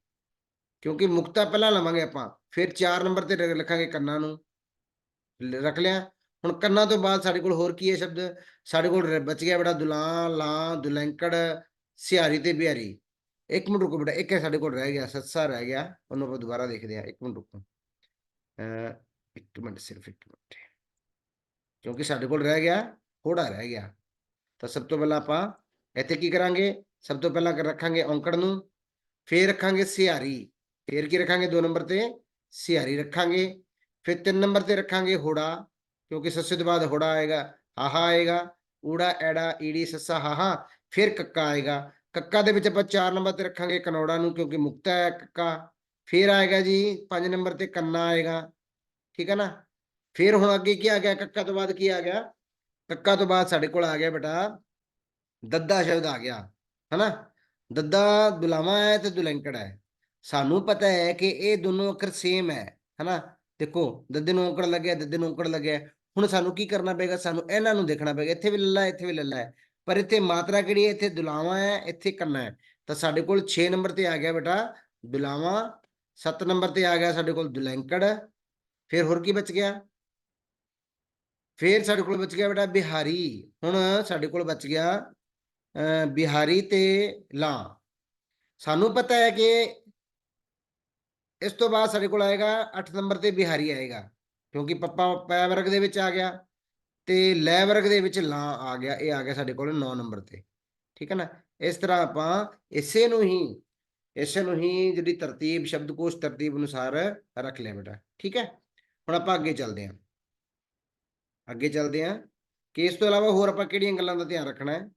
ਕਿਉਂਕਿ ਮੁਕਤਾ ਪਹਿਲਾਂ ਲਵਾਂਗੇ ਆਪਾਂ। ਫਿਰ 4 ਨੰਬਰ ਤੇ ਰ- ਲਿਖਾਂਗੇ ਕੰਨਾਂ ਨੂੰ। ਰੱਖ ਲਿਆ। ਹੁਣ ਕੰਨਾਂ ਤੋਂ ਬਾਅਦ ਸਾਡੇ ਕੋਲ ਹੋਰ ਕੀ ਹੈ ਸ਼ਬਦ? ਸਾਡੇ ਕੋਲ ਬਚ ਗਿਆ ਬੜਾ ਦੁਲਾਂ ਲਾਂ ਦੁਲੈਂਕੜ, ਸਿਹਾਰੀ ਤੇ ਬਿਹਾਰੀ। ਇੱਕ ਮਿੰਟ ਰੁਕੋ ਬੇਟਾ। ਇੱਕ ਹੈ ਸਾਡੇ ਕੋਲ ਰਹਿ ਗਿਆ, ਸੱਸਾ ਰਹਿ ਗਿਆ। ਉਹਨੂੰ ਆਪਾਂ ਦੁਬਾਰਾ ਦੇਖਦੇ ਹਾਂ। ਇੱਕ ਮਿੰਟ ਰੁਕੋ। ਇੱਕ ਮਿੰਟ, ਸਿਰਫ ਇੱਕ ਮਿੰਟ। ਕਿਉਂਕਿ ਸਾਡੇ ਕੋਲ ਰਹਿ ਗਿਆ ਹੋੜਾ ਰਹਿ ਗਿਆ। ਤਾਂ ਸਭ ਤੋਂ ਪਹਿਲਾਂ ਆਪਾਂ ਇੱਥੇ ਕੀ ਕਰਾਂਗੇ? ਸਭ ਤੋਂ ਪਹਿਲਾਂ ਰੱਖਾਂਗੇ ਔਂਕੜ ਨੂੰ, ਫੇਰ ਰੱਖਾਂਗੇ ਸਿਹਾਰੀ। ਫੇਰ ਕੀ ਰੱਖਾਂਗੇ? 2 ਨੰਬਰ ਤੇ ਸਿਹਾਰੀ ਰੱਖਾਂਗੇ। ਫਿਰ 3 ਨੰਬਰ ਤੇ ਰੱਖਾਂਗੇ ਹੋੜਾ, ਕਿਉਂਕਿ ਸੱਸੇ ਤੋਂ ਬਾਅਦ ਹੋੜਾ ਆਏਗਾ, ਹਾਹਾ ਆਏਗਾ। ਊੜਾ, ਐੜਾ, ਈੜੀ, ਸੱਸਾ, ਹਾਹਾ, ਫਿਰ ਕੱਕਾ ਆਏਗਾ। ਕੱਕਾ ਦੇ ਵਿੱਚ ਆਪਾਂ 4 ਨੰਬਰ ਤੇ ਰੱਖਾਂਗੇ ਕਨੌੜਾ ਨੂੰ, ਕਿਉਂਕਿ ਮੁਕਤਾ ਹੈ ਕੱਕਾ। ਫਿਰ ਆਏਗਾ ਜੀ 5 ਨੰਬਰ ਤੇ ਕੰਨਾ ਆਏਗਾ। ਠੀਕ ਹੈ ਨਾ? ਫਿਰ ਹੁਣ ਅੱਗੇ ਕੀ ਆ ਗਿਆ? ਕੱਕਾ ਤੋਂ ਬਾਅਦ ਕੀ ਆ ਗਿਆ? ਕੱਕਾ ਤੋਂ ਬਾਅਦ ਸਾਡੇ ਕੋਲ ਆ ਗਿਆ ਬੇਟਾ, ਦੱਦਾ ਸ਼ਬਦ ਆ ਗਿਆ, ਹਨਾ? ਦੱਦਾ ਦੁਲਾਵਾ ਹੈ ਤੇ ਦੁਲੰਕੜ ਹੈ। ਸਾਨੂੰ ਪਤਾ ਹੈ ਕਿ ਇਹ ਦੋਨੋਂ ਅੱਖਰ ਸੇਮ ਹੈ, ਹਨਾ? ਦੇਖੋ, ਦੱਦੇ ਨੂੰ ਔਕੜ ਲੱਗਿਆ, ਦੱਦੇ ਨੂੰ ਔਂਕੜ ਲੱਗਿਆ। ਹੁਣ ਸਾਨੂੰ ਕੀ ਕਰਨਾ ਪਏਗਾ? ਸਾਨੂੰ ਇਹਨਾਂ ਨੂੰ ਦੇਖਣਾ ਪਏਗਾ। ਇੱਥੇ ਵੀ ਲੱਲਾ, ਇੱਥੇ ਵੀ ਲੱਲਾ ਹੈ। ਪਰ ਇੱਥੇ ਮਾਤਰਾ ਕਿਹੜੀ ਹੈ? ਇੱਥੇ ਦੁਲਾਵਾ ਹੈ, ਇੱਥੇ ਕੰਨਾ ਹੈ। ਤਾਂ ਸਾਡੇ ਕੋਲ 6 ਨੰਬਰ ਤੇ ਆ ਗਿਆ ਬੇਟਾ, ਦੁਲਾਵਾ। 7 ਨੰਬਰ ਤੇ ਆ ਗਿਆ ਸਾਡੇ ਕੋਲ ਦੁਲੈਂਕੜ। ਫਿਰ ਹੋਰ ਕੀ ਬਚ ਗਿਆ? ਫਿਰ ਸਾਡੇ ਕੋਲ ਬਚ ਗਿਆ ਬੇਟਾ ਬਿਹਾਰੀ। ਹੁਣ ਸਾਡੇ ਕੋਲ ਬਚ ਗਿਆ ਬਿਹਾਰੀ ਤੇ ਲਾਂ। ਸਾਨੂੰ ਪਤਾ ਹੈ ਕਿ ਇਸ ਤੋਂ ਬਾਅਦ ਸਾਡੇ ਕੋਲ ਆਏਗਾ 8 ਨੰਬਰ ਤੇ ਬਿਹਾਰੀ ਆਏਗਾ, ਕਿਉਂਕਿ ਪੱਪਾ ਪੈ ਵਰਗ ਦੇ ਵਿੱਚ ਆ ਗਿਆ ਤੇ ਲੈ ਵਰਗ ਦੇ ਵਿੱਚ ਲਾਂ ਆ ਗਿਆ, ਇਹ ਆ ਗਿਆ ਸਾਡੇ ਕੋਲ 9 ਨੰਬਰ ਤੇ। ਠੀਕ ਹੈ ਨਾ? ਇਸ ਤਰ੍ਹਾਂ ਆਪਾਂ ਇਸੇ ਨੂੰ ਹੀ, ਇਸੇ ਨੂੰ ਹੀ ਜਿਹੜੀ ਤਰਤੀਬ, ਸ਼ਬਦਕੋਸ਼ ਤਰਤੀਬ ਅਨੁਸਾਰ ਰੱਖ ਲਿਆ ਬੇਟਾ। ਠੀਕ ਹੈ? ਹੁਣ ਆਪਾਂ ਅੱਗੇ ਚੱਲਦੇ ਹਾਂ। ਅੱਗੇ ਚੱਲਦੇ ਹਾਂ। ਕਿ ਇਸ ਤੋਂ ਇਲਾਵਾ ਹੋਰ ਆਪਾਂ ਕਿਹੜੀਆਂ ਗੱਲਾਂ ਦਾ ਧਿਆਨ ਰੱਖਣਾ ਹੈ?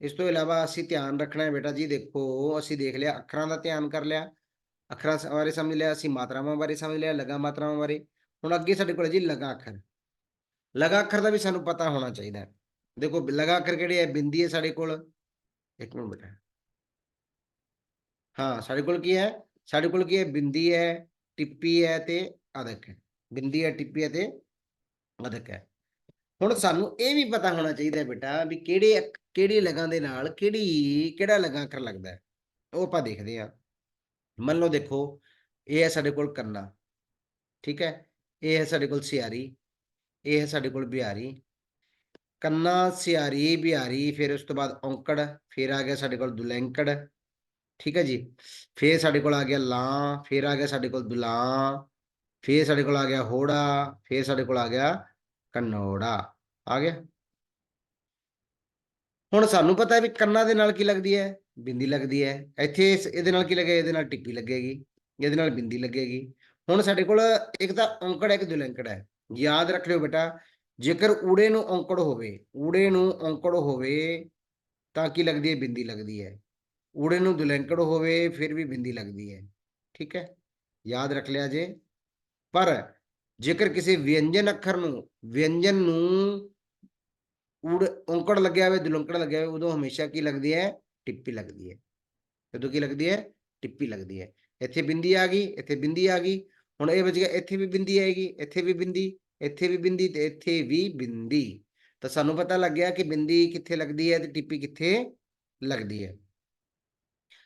ਇਸ ਤੋਂ ਇਲਾਵਾ ਅਸੀਂ ਧਿਆਨ ਰੱਖਣਾ ਹੈ ਬੇਟਾ ਜੀ, ਦੇਖੋ, ਅਸੀਂ ਦੇਖ ਲਿਆ, ਅੱਖਰਾਂ ਦਾ ਧਿਆਨ ਕਰ ਲਿਆ। ਅੱਖਰਾਂ ਬਾਰੇ ਸਮਝ ਲਿਆ, ਅਸੀਂ ਮਾਤਰਾਵਾਂ ਬਾਰੇ ਸਮਝ ਲਿਆ, ਲਗਾ ਮਾਤਰਾਵਾਂ ਬਾਰੇ। ਹੁਣ ਅੱਗੇ ਸਾਡੇ ਕੋਲ ਹੈ ਜੀ ਲਗਾ ਅੱਖਰ। ਲਗਾ ਅੱਖਰ ਦਾ ਵੀ ਸਾਨੂੰ ਪਤਾ ਹੋਣਾ ਚਾਹੀਦਾ ਹੈ। ਦੇਖੋ, ਲਗਾ ਅੱਖਰ ਕਿਹੜੇ ਹੈ? ਬਿੰਦੀ ਹੈ ਸਾਡੇ ਕੋਲ। ਇੱਕ ਮਿੰਟ ਬੇਟਾ। ਹਾਂ, ਸਾਡੇ ਕੋਲ ਕੀ ਹੈ? ਸਾਡੇ ਕੋਲ ਕੀ ਹੈ? ਬਿੰਦੀ ਹੈ, ਟਿੱਪੀ ਹੈ ਤੇ ਅਦਕ ਹੈ। ਬਿੰਦੀ ਹੈ, ਟਿੱਪੀ ਹੈ ਤੇ ਅਦਕ ਹੈ। ਹੁਣ ਸਾਨੂੰ ਇਹ ਵੀ ਪਤਾ ਹੋਣਾ ਚਾਹੀਦਾ ਬੇਟਾ ਵੀ ਕਿਹੜੇ ਅੱਖ- ਕਿਹੜੀ ਲਗਾਂ ਦੇ ਨਾਲ ਕਿਹੜੀ, ਕਿਹੜਾ ਲਗਾ ਅੱਖਰ ਲੱਗਦਾ ਉਹ ਆਪਾਂ ਦੇਖਦੇ ਹਾਂ। ਮੰਨ ਲਓ ਦੇਖੋ, ਇਹ ਹੈ ਸਾਡੇ ਕੋਲ ਕੰਨਾ, ਠੀਕ ਹੈ। ਇਹ ਹੈ ਸਾਡੇ ਕੋਲ ਸਿਆਰੀ, ਇਹ ਹੈ ਸਾਡੇ ਕੋਲ ਬਿਹਾਰੀ। ਕੰਨਾ, ਸਿਆਰੀ, ਬਿਹਾਰੀ, ਫਿਰ ਉਸ ਤੋਂ ਬਾਅਦ ਔਂਕੜ, ਫਿਰ ਆ ਗਿਆ ਸਾਡੇ ਕੋਲ ਦੁਲੈਂਕੜ, ਠੀਕ ਹੈ ਜੀ। ਫਿਰ ਸਾਡੇ ਕੋਲ ਆ ਗਿਆ ਲਾਂ, ਫਿਰ ਆ ਗਿਆ ਸਾਡੇ ਕੋਲ ਦੁਲਾਂ, ਫਿਰ ਸਾਡੇ ਕੋਲ ਆ ਗਿਆ ਹੋੜਾ, ਫਿਰ ਸਾਡੇ ਕੋਲ ਆ ਗਿਆ ਕਨੋੜਾ, ਆ ਗਿਆ। ਹੁਣ ਸਾਨੂੰ ਪਤਾ ਹੈ ਵੀ ਕੰਨਾਂ ਦੇ ਨਾਲ ਕੀ ਲੱਗਦੀ ਹੈ, ਬਿੰਦੀ ਲੱਗਦੀ ਹੈ। ਇੱਥੇ ਇਹਦੇ ਨਾਲ ਕੀ ਲੱਗੇਗਾ? ਇਹਦੇ ਨਾਲ ਟਿੱਪੀ ਲੱਗੇਗੀ, ਇਹਦੇ ਨਾਲ ਬਿੰਦੀ ਲੱਗੇਗੀ। ਹੁਣ ਸਾਡੇ ਕੋਲ ਇੱਕ ਤਾਂ ਔਂਕੜ ਹੈ, ਇੱਕ ਦੁਲੰਕੜ ਹੈ। ਯਾਦ ਰੱਖ ਲਿਓ ਬੇਟਾ, ਜੇਕਰ ਊੜੇ ਨੂੰ ਔਂਕੜ ਹੋਵੇ, ਊੜੇ ਨੂੰ ਔਂਕੜ ਹੋਵੇ, ਤਾਂ ਕੀ ਲੱਗਦੀ ਹੈ? ਬਿੰਦੀ ਲੱਗਦੀ ਹੈ। ਊੜੇ ਨੂੰ ਦੁਲੰਕੜ ਹੋਵੇ, ਫਿਰ ਵੀ ਬਿੰਦੀ ਲੱਗਦੀ ਹੈ। ਠੀਕ ਹੈ? ਯਾਦ ਰੱਖ ਲਿਆ ਜੇ। ਪਰ ਜੇਕਰ ਕਿਸੇ ਵਿਅੰਜਨ ਅੱਖਰ ਨੂੰ, ਵਿਅੰਜਨ ਨੂੰ ਊੜ, ਔਂਕੜ ਲੱਗਿਆ ਹੋਵੇ, ਦੁਲੰਕੜ ਲੱਗਿਆ ਹੋਵੇ, ਉਦੋਂ ਹਮੇਸ਼ਾ ਕੀ ਲੱਗਦੀ ਹੈ? ਟਿੱਪੀ ਲੱਗਦੀ ਹੈ। ਉਦੋਂ ਕੀ ਲੱਗਦੀ ਹੈ? ਟਿੱਪੀ ਲੱਗਦੀ ਹੈ। ਇੱਥੇ ਬਿੰਦੀ ਆ ਗਈ, ਇੱਥੇ ਬਿੰਦੀ ਆ ਗਈ। ਹੁਣ ਇਹ ਬਚ ਗਿਆ, ਇੱਥੇ ਵੀ ਬਿੰਦੀ ਆਏਗੀ, ਇੱਥੇ ਵੀ ਬਿੰਦੀ, ਇੱਥੇ ਵੀ ਬਿੰਦੀ ਤੇ ਇੱਥੇ ਵੀ ਬਿੰਦੀ। ਤਾਂ ਸਾਨੂੰ ਪਤਾ ਲੱਗ ਗਿਆ ਕਿ ਬਿੰਦੀ ਕਿੱਥੇ ਲੱਗਦੀ ਹੈ ਤੇ ਟਿੱਪੀ ਕਿੱਥੇ ਲੱਗਦੀ ਹੈ।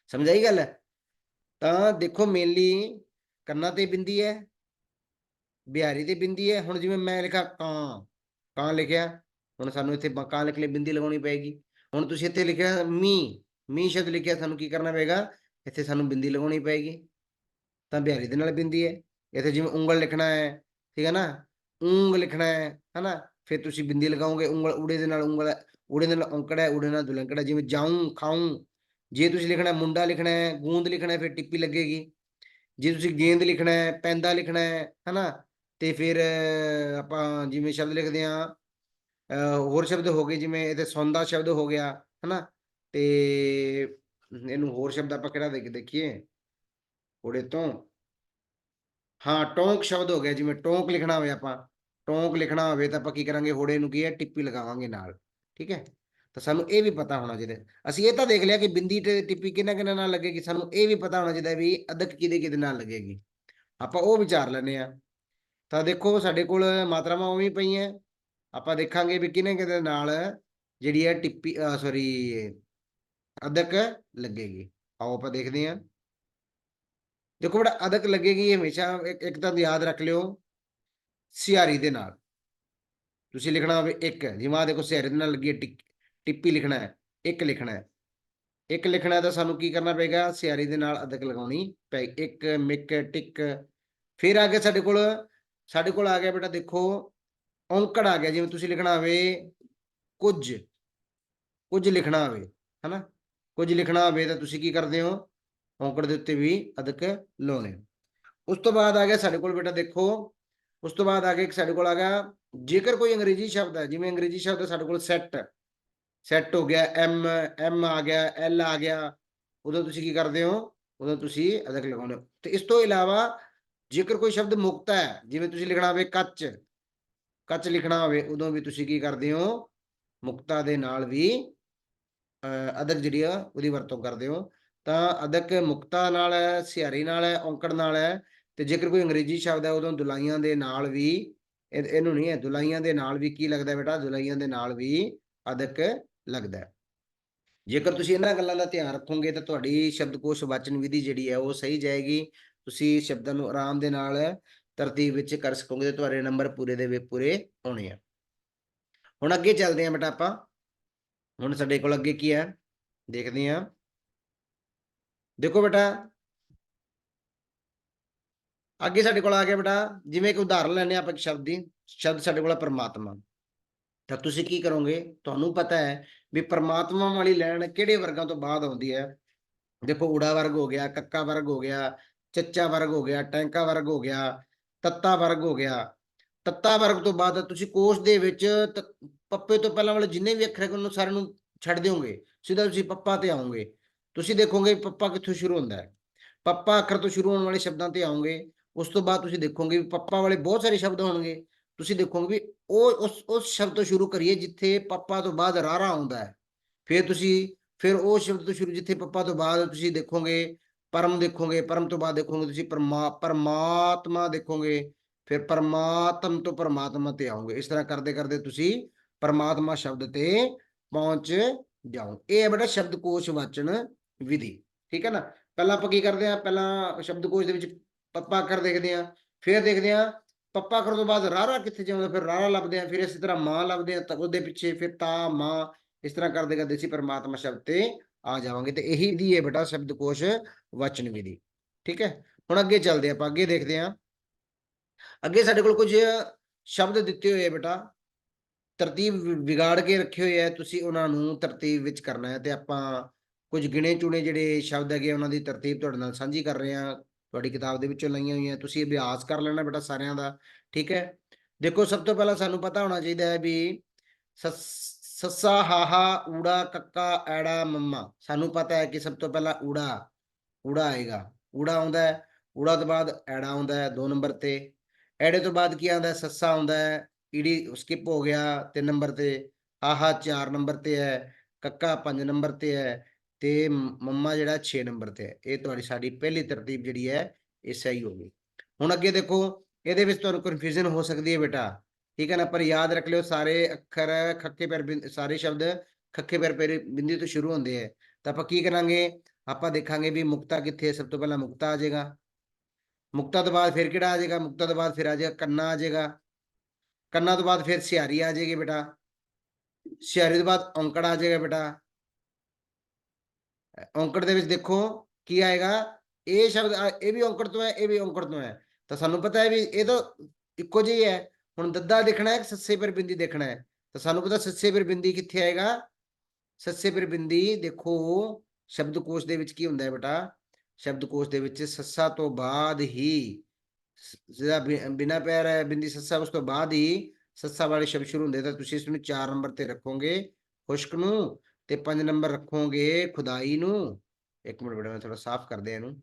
ਸਮਝ ਆਈ ਗੱਲ? ਤਾਂ ਦੇਖੋ ਮੇਨਲੀ ਕੰਨਾਂ ਤੇ ਬਿੰਦੀ ਹੈ ਬਿਹਾਰੀ ਤੇ ਬਿੰਦੀ ਹੈ, ਹੁਣ ਜਿਵੇਂ ਮੈਂ ਲਿਖਾ ਕਾਂ ਕਾਂ ਲਿਖਿਆ, ਹੁਣ ਸਾਨੂੰ ਇੱਥੇ ਕਾਂ ਲਿਖ ਲਈ, ਬਿੰਦੀ ਲਗਾਉਣੀ ਪਏਗੀ। ਹੁਣ ਤੁਸੀਂ ਇੱਥੇ ਲਿਖਿਆ ਮੀ ਮੀ ਸ਼ਬਦ ਲਿਖਿਆ, ਸਾਨੂੰ ਕੀ ਕਰਨਾ ਪਏਗਾ? ਇੱਥੇ ਸਾਨੂੰ ਬਿੰਦੀ ਲਗਾਉਣੀ ਪਏਗੀ। ਤਾਂ ਬਿਹਾਰੀ ਦੇ ਨਾਲ ਬਿੰਦੀ ਹੈ। ਇੱਥੇ ਜਿਵੇਂ ਉਂਗਲ ਲਿਖਣਾ ਹੈ, ਠੀਕ ਹੈ ਨਾ? ਉਂਗ ਲਿਖਣਾ ਹੈ, ਹਨਾ? ਫਿਰ ਤੁਸੀਂ ਬਿੰਦੀ ਲਗਾਓਗੇ, ਉਂਗਲ ਊੜੇ ਦੇ ਨਾਲ ਉਂਗਲ, ਊੜੇ ਦੇ ਨਾਲ ਔਂਕੜ ਹੈ, ਊੜੇ ਨਾਲ ਦੁਲੰਕੜ ਹੈ, ਜਿਵੇਂ ਜਾਊਂ, ਖਾਊਂ। ਜੇ ਤੁਸੀਂ ਲਿਖਣਾ ਮੁੰਡਾ ਲਿਖਣਾ ਹੈ, ਗੂੰਦ ਲਿਖਣਾ ਹੈ, ਫਿਰ ਟਿੱਪੀ ਲੱਗੇਗੀ। ਜੇ ਤੁਸੀਂ ਗੇਂਦ ਲਿਖਣਾ ਹੈ, ਪੈਂਦਾ ਲਿਖਣਾ ਹੈ, ਹਨਾ? ਤੇ ਫਿਰ ਆਪਾਂ ਜਿਵੇਂ ਸ਼ਬਦ ਲਿਖਦੇ ਆ ਹੋਰ ਸ਼ਬਦ ਹੋ ਗਏ, ਜਿਵੇਂ ਇਹਦੇ ਸੌਂਦਾ ਸ਼ਬਦ ਹੋ ਗਿਆ, ਹਨਾ? ਤੇ ਇਹਨੂੰ ਹੋਰ ਸ਼ਬਦ ਆਪਾਂ ਕਿਹੜਾ ਦੇਖ ਦੇਖੀਏ? ਉਹਦੇ ਤੋਂ? ਹਾਂ, ਟੋਂਕ ਸ਼ਬਦ ਹੋ ਗਿਆ, ਜਿਵੇਂ ਟੋਂਕ ਲਿਖਣਾ ਹੋਵੇ ਆਪਾਂ, ਟੋਂਕ ਲਿਖਣਾ ਹੋਵੇ ਤਾਂ ਆਪਾਂ ਕੀ ਕਰਾਂਗੇ? ਹੋੜੇ ਨੂੰ ਕੀ ਹੈ? ਟਿੱਪੀ ਲਗਾਵਾਂਗੇ ਨਾਲ, ਠੀਕ ਹੈ? ਤਾਂ ਸਾਨੂੰ ਇਹ ਵੀ ਪਤਾ ਹੋਣਾ ਚਾਹੀਦਾ। ਅਸੀਂ ਇਹ ਤਾਂ ਦੇਖ ਲਿਆ ਕਿ ਬਿੰਦੀ ਤੇ ਟਿੱਪੀ ਕਿਹਨਾਂ ਕਿਹਨਾਂ ਨਾਲ ਲੱਗੇਗੀ? ਸਾਨੂੰ ਇਹ ਵੀ ਪਤਾ ਹੋਣਾ ਚਾਹੀਦਾ ਵੀ ਅਦਕ ਕਿਹਦੇ ਕਿਹਦੇ ਨਾਲ ਲੱਗੇਗੀ। ਆਪਾਂ ਉਹ ਵਿਚਾਰ ਲੈਨੇ ਆ ਤਾਂ ਦੇਖੋ ਸਾਡੇ ਕੋਲ ਮਾਤਰਾਵਾਂ ਉਵੇਂ ਪਈਆਂ। ਆਪਾਂ ਦੇਖਾਂਗੇ ਵੀ ਕਿਹਨੇ ਕਿਹਦੇ ਨਾਲ ਜਿਹੜੀ ਹੈ ਟਿੱਪੀ ਸੌਰੀ ਅਦਕ ਲੱਗੇਗੀ। ਆਓ ਆਪਾਂ ਦੇਖਦੇ ਹਾਂ। ਦੇਖੋ ਬੜਾ ਅਦਕ ਲੱਗੇਗੀ ਹਮੇਸ਼ਾ, ਇੱਕ ਇੱਕ ਤਾਂ ਯਾਦ ਰੱਖ ਲਿਓ, ਸਿਆਰੀ ਦੇ ਨਾਲ। ਤੁਸੀਂ ਲਿਖਣਾ ਹੋਵੇ ਇੱਕ। ਜਿਵੇਂ ਦੇਖੋ ਸਿਆਰੀ ਦੇ ਨਾਲ ਲੱਗੀ ਹੈ ਟਿਕ- ਟਿੱਪੀ ਲਿਖਣਾ ਹੈ, ਇੱਕ ਲਿਖਣਾ ਹੈ। ਇੱਕ ਲਿਖਣਾ ਤਾਂ ਸਾਨੂੰ ਕੀ ਕਰਨਾ ਪਏਗਾ? ਸਿਆਰੀ ਦੇ ਨਾਲ ਅਦਕ ਲਗਾਉਣੀ ਪਏ ਇੱਕ, ਮਿਕ, ਟਿਕ। ਫਿਰ ਆ ਕੇ ਸਾਡੇ ਕੋਲ ਸਾਡੇ ਕੋਲ ਆ ਗਿਆ ਬੇਟਾ ਦੇਖੋ, ਔਂਕੜ ਆ ਗਿਆ, ਜਿਵੇਂ ਤੁਸੀਂ ਲਿਖਣਾ ਹੋਵੇ, ਕੁਝ ਕੁਝ ਲਿਖਣਾ ਹੋਵੇ, ਹਨਾ? ਕੁਝ ਲਿਖਣਾ ਹੋਵੇ ਤਾਂ ਤੁਸੀਂ ਕੀ ਕਰਦੇ ਹੋ? ਔਂਕੜ ਦੇ ਉੱਤੇ ਵੀ ਅਦਕ ਲਾਉਣੇ ਉਸ ਤੋਂ ਬਾਅਦ ਆ ਗਿਆ ਸਾਡੇ ਕੋਲ ਬੇਟਾ ਦੇਖੋ, ਉਸ ਤੋਂ ਬਾਅਦ ਆ ਗਿਆ ਸਾਡੇ ਕੋਲ ਆ ਗਿਆ, ਜੇਕਰ ਕੋਈ ਅੰਗਰੇਜ਼ੀ ਸ਼ਬਦ ਹੈ, ਜਿਵੇਂ ਅੰਗਰੇਜ਼ੀ ਸ਼ਬਦ ਹੈ ਸਾਡੇ ਕੋਲ ਸੈੱਟ ਸੈੱਟ ਹੋ ਗਿਆ ਐਮ ਐਮ ਆ ਗਿਆ ਐਲ ਆ ਗਿਆ, ਉਦੋਂ ਤੁਸੀਂ ਕੀ ਕਰਦੇ ਹੋ? ਉਦੋਂ ਤੁਸੀਂ ਅਦਕ ਲਗਾਉਂਦੇ ਹੋ। ਤੇ ਇਸ ਤੋਂ ਇਲਾਵਾ ਜੇਕਰ ਕੋਈ ਸ਼ਬਦ ਮੁਕਤ ਹੈ ਜਿਵੇਂ ਤੁਸੀਂ ਲਿਖਣਾ ਹੋਵੇ ਕੱਚ ਕੱਚ ਲਿਖਣਾ ਹੋਵੇ ਉਦੋਂ ਵੀ ਤੁਸੀਂ ਕੀ ਕਰਦੇ ਹੋ? ਮੁਕਤਾ ਦੇ ਨਾਲ ਵੀ ਅਹ, ਅਦਕ ਜਿਹੜੀ ਆ ਉਹਦੀ ਵਰਤੋਂ ਕਰਦੇ ਹੋ। ਤਾਂ ਅਦਕ ਮੁਕਤਾ ਨਾਲ ਹੈ ਸਿਹਾਰੀ ਨਾਲ ਹੈ ਔਂਕੜ ਨਾਲ ਹੈ। ਤੇ ਜੇਕਰ ਕੋਈ ਅੰਗਰੇਜ਼ੀ ਸ਼ਬਦ ਹੈ ਉਦੋਂ ਦੁਲਾਈਆਂ ਦੇ ਨਾਲ ਵੀ ਇਹਨੂੰ ਨਹੀਂ ਹੈ ਦੁਲਾਈਆਂ ਦੇ ਨਾਲ ਵੀ ਕੀ ਲੱਗਦਾ ਬੇਟਾ? ਦੁਲਾਈਆਂ ਦੇ ਨਾਲ ਵੀ ਅਦਕ ਲੱਗਦਾ ਜੇਕਰ ਤੁਸੀਂ ਇਹਨਾਂ ਗੱਲਾਂ ਦਾ ਧਿਆਨ ਰੱਖੋਗੇ ਤਾਂ ਤੁਹਾਡੀ ਸ਼ਬਦਕੋਸ਼ ਵਾਚਨ ਵਿਧੀ ਜਿਹੜੀ ਹੈ ਉਹ ਸਹੀ ਜਾਏਗੀ। ਤੁਸੀਂ ਸ਼ਬਦਾਂ ਨੂੰ ਆਰਾਮ ਦੇ ਨਾਲ ਤਰਤੀਬ ਵਿੱਚ ਕਰ ਸਕੋਗੇ ਤੇ ਤੁਹਾਡੇ ਨੰਬਰ ਪੂਰੇ ਦੇ ਪੂਰੇ ਆਉਣੇ ਆ। ਹੁਣ ਅੱਗੇ ਚੱਲਦੇ ਹਾਂ ਬੇਟਾ ਆਪਾਂ। ਹੁਣ ਸਾਡੇ ਕੋਲ ਅੱਗੇ ਕੀ ਹੈ? ਦੇਖਦੇ ਹਾਂ। ਦੇਖੋ ਬੇਟਾ। ਅੱਗੇ ਸਾਡੇ ਕੋਲ ਆ ਗਿਆ ਬੇਟਾ। ਜਿਵੇਂ ਕਿ ਉਦਾਹਰਨ ਲੈਣੇ ਆਪਾਂ ਇੱਕ ਸ਼ਬਦ ਦੀ। ਸ਼ਬਦ ਸਾਡੇ ਕੋਲ ਪਰਮਾਤਮਾ। ਤਾਂ ਤੁਸੀਂ ਕੀ ਕਰੋਗੇ? ਤੁਹਾਨੂੰ ਪਤਾ ਹੈ ਵੀ ਪਰਮਾਤਮਾ ਵਾਲੀ ਲੈਣ ਕਿਹੜੇ ਵਰਗਾਂ ਤੋਂ ਬਾਅਦ ਆਉਂਦੀ ਹੈ? ਦੇਖੋ ਊੜਾ ਵਰਗ ਹੋ ਗਿਆ, ਕੱਕਾ ਵਰਗ ਹੋ ਗਿਆ ਚੱਚਾ ਵਰਗ ਹੋ ਗਿਆ, ਟੈਂਕਾ ਵਰਗ ਹੋ ਗਿਆ, ਤੱਤਾ ਵਰਗ ਹੋ ਗਿਆ। ਤੱਤਾ ਵਰਗ ਤੋਂ ਬਾਅਦ ਤੁਸੀਂ ਕੋਸ਼ ਦੇ ਵਿੱਚ ਪੱਪੇ ਤੋਂ ਪਹਿਲਾਂ ਵਾਲੇ ਜਿੰਨੇ ਵੀ ਅੱਖਰ ਹੈ ਉਹਨੂੰ ਸਾਰਿਆਂ ਨੂੰ ਛੱਡ ਦਿਓਗੇ, ਸਿੱਧਾ ਤੁਸੀਂ ਪੱਪਾ ਤੇ ਆਓਗੇ। ਤੁਸੀਂ ਦੇਖੋਗੇ ਵੀ ਪੱਪਾ ਕਿੱਥੋਂ ਸ਼ੁਰੂ ਹੁੰਦਾ ਹੈ। ਪੱਪਾ ਅੱਖਰ ਤੋਂ ਸ਼ੁਰੂ ਹੋਣ ਵਾਲੇ ਸ਼ਬਦਾਂ ਤੇ ਆਓਗੇ, ਉਸ ਤੋਂ ਬਾਅਦ ਤੁਸੀਂ ਦੇਖੋਗੇ ਵੀ ਪੱਪਾ ਵਾਲੇ ਬਹੁਤ ਸਾਰੇ ਸ਼ਬਦ ਹੋਣਗੇ। ਤੁਸੀਂ ਦੇਖੋਗੇ ਵੀ ਉਹ, ਉਸ ਉਸ ਸ਼ਬਦ ਤੋਂ ਸ਼ੁਰੂ ਕਰੀਏ ਜਿੱਥੇ ਪੱਪਾ ਤੋਂ ਬਾਅਦ ਰਾਰਾ ਆਉਂਦਾ ਹੈ। ਫਿਰ ਤੁਸੀਂ, ਫਿਰ ਉਹ ਸ਼ਬਦ ਤੋਂ ਸ਼ੁਰੂ ਜਿੱਥੇ ਪੱਪਾ ਤੋਂ ਬਾਅਦ ਤੁਸੀਂ ਦੇਖੋਗੇ ਪਰਮ ਦੇਖੋਗੇ, ਪਰਮ ਤੋਂ ਬਾਅਦ ਦੇਖੋਗੇ ਤੁਸੀਂ ਪਰਮਾ, ਪਰਮਾਤਮਾ ਦੇਖੋਗੇ, ਫਿਰ ਪਰਮਾਤਮ ਤੋਂ ਪਰਮਾਤਮਾ ਤੇ ਆਓਗੇ। ਇਸ ਤਰ੍ਹਾਂ ਕਰਦੇ ਕਰਦੇ ਤੁਸੀਂ ਪਰਮਾਤਮਾ ਸ਼ਬਦ ਤੇ ਪਹੁੰਚ ਜਾਓ। ਇਹ ਹੈ ਬੇਟਾ ਸ਼ਬਦਕੋਸ਼ ਵਾਚਨ ਵਿਧੀ। ਠੀਕ ਹੈ ਨਾ? ਪਹਿਲਾਂ ਆਪਾਂ ਕੀ ਕਰਦੇ ਆ ਪਹਿਲਾਂ ਸ਼ਬਦਕੋਸ਼ ਦੇ ਵਿੱਚ ਪੱਪਾ ਕਰ ਦੇਖਦੇ ਆ ਫਿਰ ਦੇਖਦੇ ਆ ਪੱਪਾ ਅੱਖਰ ਤੋਂ ਬਾਅਦ ਰਾਰਾ ਕਿੱਥੇ ਜਾਉਂਦਾ ਫਿਰ ਰਾਰਾ ਲੱਭਦੇ ਆ ਫਿਰ ਇਸੇ ਤਰ੍ਹਾਂ ਮਾਂ ਲੱਭਦੇ ਆ ਤਾਂ ਉਹਦੇ ਪਿੱਛੇ ਫਿਰ ਤਾ, ਮਾਂ, ਇਸ ਤਰ੍ਹਾਂ ਕਰਦੇ ਕਰਦੇ ਅਸੀਂ ਪਰਮਾਤਮਾ ਸ਼ਬਦ ਤੇ ਆ ਜਾਵਾਂਗੇ ਤੇ ਇਹੀ ਦੀ ਹੈ ਬੇਟਾ ਸ਼ਬਦਕੋਸ਼ ਵਚਨ ਵਿਧੀ ਠੀਕ ਹੈ? ਹੁਣ ਅੱਗੇ ਚੱਲਦੇ ਆਪਾਂ, ਅੱਗੇ ਦੇਖਦੇ ਹਾਂ। ਅੱਗੇ ਸਾਡੇ ਕੋਲ ਕੁਝ ਸ਼ਬਦ ਦਿੱਤੇ ਹੋਏ ਆ ਬੇਟਾ, ਤਰਤੀਬ ਵਿਗਾੜ ਕੇ ਰੱਖੇ ਹੋਏ ਆ, ਤੁਸੀਂ ਉਹਨਾਂ ਨੂੰ ਤਰਤੀਬ ਵਿੱਚ ਕਰਨਾ ਹੈ ਤੇ ਆਪਾਂ ਕੁਝ ਗਿਣੇ ਚੁਣੇ ਜਿਹੜੇ ਸ਼ਬਦ ਹੈਗੇ ਉਹਨਾਂ ਦੀ ਤਰਤੀਬ ਤੁਹਾਡੇ ਨਾਲ ਸਾਂਝੀ ਕਰ ਰਹੇ ਹਾਂ, ਤੁਹਾਡੀ ਕਿਤਾਬ ਦੇ ਵਿੱਚੋਂ ਲਈਆਂ ਹੋਈਆਂ, ਤੁਸੀਂ ਅਭਿਆਸ ਕਰ ਲੈਣਾ ਬੇਟਾ ਸਾਰਿਆਂ ਦਾ, ਠੀਕ ਹੈ? ਦੇਖੋ ਸਭ ਤੋਂ ਪਹਿਲਾਂ ਸਾਨੂੰ ਪਤਾ ਹੋਣਾ ਚਾਹੀਦਾ ਹੈ ਵੀ ਸੱਸਾ, ਹਾਹਾ, ਊੜਾ, ਕੱਕਾ, ਐੜਾ, ਮੰਮਾ। ਸਾਨੂੰ ਪਤਾ ਹੈ ਕਿ ਸਭ ਤੋਂ ਪਹਿਲਾਂ ਊੜਾ ਊੜਾ ਆਏਗਾ। ਊੜਾ ਆਉਂਦਾ ਹੈ, ਊੜਾ ਤੋਂ ਬਾਅਦ ਐੜਾ ਆਉਂਦਾ ਹੈ, ਦੋ ਨੰਬਰ ਤੇ। ਐੜੇ ਤੋਂ ਬਾਅਦ ਕੀ ਆਉਂਦਾ ਹੈ? ਸੱਸਾ ਆਉਂਦਾ ਹੈ, ਈੜੀ ਸਕਿਪ ਹੋ ਗਿਆ, ਤਿੰਨ ਨੰਬਰ ਤੇ। ਹਾਹਾ, ਚਾਰ ਨੰਬਰ ਤੇ ਹੈ, ਕੱਕਾ ਪੰਜ ਨੰਬਰ ਤੇ ਹੈ ਤੇ ਮੰਮਾ ਜਿਹੜਾ 6 ਨੰਬਰ ਤੇ ਹੈ। ਇਹ ਤੁਹਾਡੀ ਸਾਡੀ ਪਹਿਲੀ ਤਰਤੀਬ ਜਿਹੜੀ ਹੈ, ਇਹ ਸਹੀ ਹੋ ਗਈ। ਹੁਣ ਅੱਗੇ ਦੇਖੋ, ਇਹਦੇ ਵਿੱਚ ਤੁਹਾਨੂੰ ਕਨਫਿਊਜ਼ਨ ਹੋ ਸਕਦੀ ਹੈ ਬੇਟਾ। ਠੀਕ ਹੈ ਨਾ, ਪਰ ਯਾਦ ਰੱਖ ਲਿਓ, ਸਾਰੇ ਅੱਖਰ, ਖੱਕੇ ਪੈਰ ਬਿੰਦ- ਸਾਰੇ ਸ਼ਬਦ ਖੱਕੇ ਪੈਰ ਪੈਰ ਬਿੰਦੀ ਤੋਂ ਸ਼ੁਰੂ ਹੁੰਦੇ ਹੈ। ਤਾਂ ਆਪਾਂ ਕੀ ਕਰਾਂਗੇ? ਆਪਾਂ ਦੇਖਾਂਗੇ ਵੀ ਮੁਕਤਾ ਕਿੱਥੇ ਸਭ ਤੋਂ ਪਹਿਲਾਂ ਮੁਕਤਾ ਆ ਜਾਏਗਾ। ਮੁਕਤਾ ਤੋਂ ਬਾਅਦ ਫਿਰ ਕਿਹੜਾ ਆ ਜਾਏਗਾ? ਮੁਕਤਾ ਤੋਂ ਬਾਅਦ ਫਿਰ ਆ ਜਾਏਗਾ ਕੰਨਾ ਆ ਜਾਏਗਾ। ਕੰਨਾ ਤੋਂ ਬਾਅਦ ਫਿਰ ਸਿਆਰੀ ਆ ਜਾਏਗੀ ਬੇਟਾ। ਸਿਆਰੀ ਤੋਂ ਬਾਅਦ ਔਂਕੜ ਆ ਜਾਏਗਾ ਬੇਟਾ। ਔਂਕੜ ਦੇ ਵਿੱਚ ਦੇਖੋ ਕੀ ਆਏਗਾ? ਇਹ ਸ਼ਬਦ ਇਹ ਵੀ ਔਂਕੜ ਤੋਂ ਹੈ, ਇਹ ਵੀ ਔਂਕੜ ਤੋਂ ਹੈ। ਤਾਂ ਸਾਨੂੰ ਪਤਾ ਹੈ ਵੀ ਇਹ ਤਾਂ ਇੱਕੋ ਜਿਹੀ ਹੈ। ਹੁਣ ਦੱਦਾ ਦੇਖਣਾ ਹੈ ਕਿ ਸੱਸੇ ਪਰ ਬਿੰਦੀ ਦੇਖਣਾ ਹੈ। ਤਾਂ ਸਾਨੂੰ ਪਤਾ ਸੱਸੇ ਪਰ ਬਿੰਦੀ ਕਿੱਥੇ ਆਏਗਾ? ਸੱਸੇ ਪਰ ਬਿੰਦੀ ਦੇਖੋ, ਸ਼ਬਦਕੋਸ਼ ਦੇ ਵਿੱਚ ਕੀ ਹੁੰਦਾ ਹੈ ਬੇਟਾ? ਸ਼ਬਦਕੋਸ਼ ਦੇ ਵਿੱਚ ਸੱਸਾ ਤੋਂ ਬਾਅਦ ਹੀ, ਜਿਹੜਾ ਬਿ- ਬਿਨਾਂ ਪੈਰ ਹੈ, ਬਿੰਦੀ ਸੱਸਾ, ਉਸ ਤੋਂ ਬਾਅਦ ਹੀ ਸੱਸਾ ਵਾਲੇ ਸ਼ਬਦ ਸ਼ੁਰੂ ਹੁੰਦੇ ਤਾਂ ਤੁਸੀਂ ਇਸ ਨੂੰ 4 ਨੰਬਰ ਤੇ ਰੱਖੋਗੇ, ਖੁਸ਼ਕ ਨੂੰ ਤੇ 5 ਨੰਬਰ ਰੱਖੋਗੇ, ਖੁਦਾਈ ਨੂੰ। ਇੱਕ ਮਿੰਟ ਬੜਾ ਮੈਂ ਥੋੜਾ ਸਾਫ਼ ਕਰਦੇ ਇਹਨੂੰ।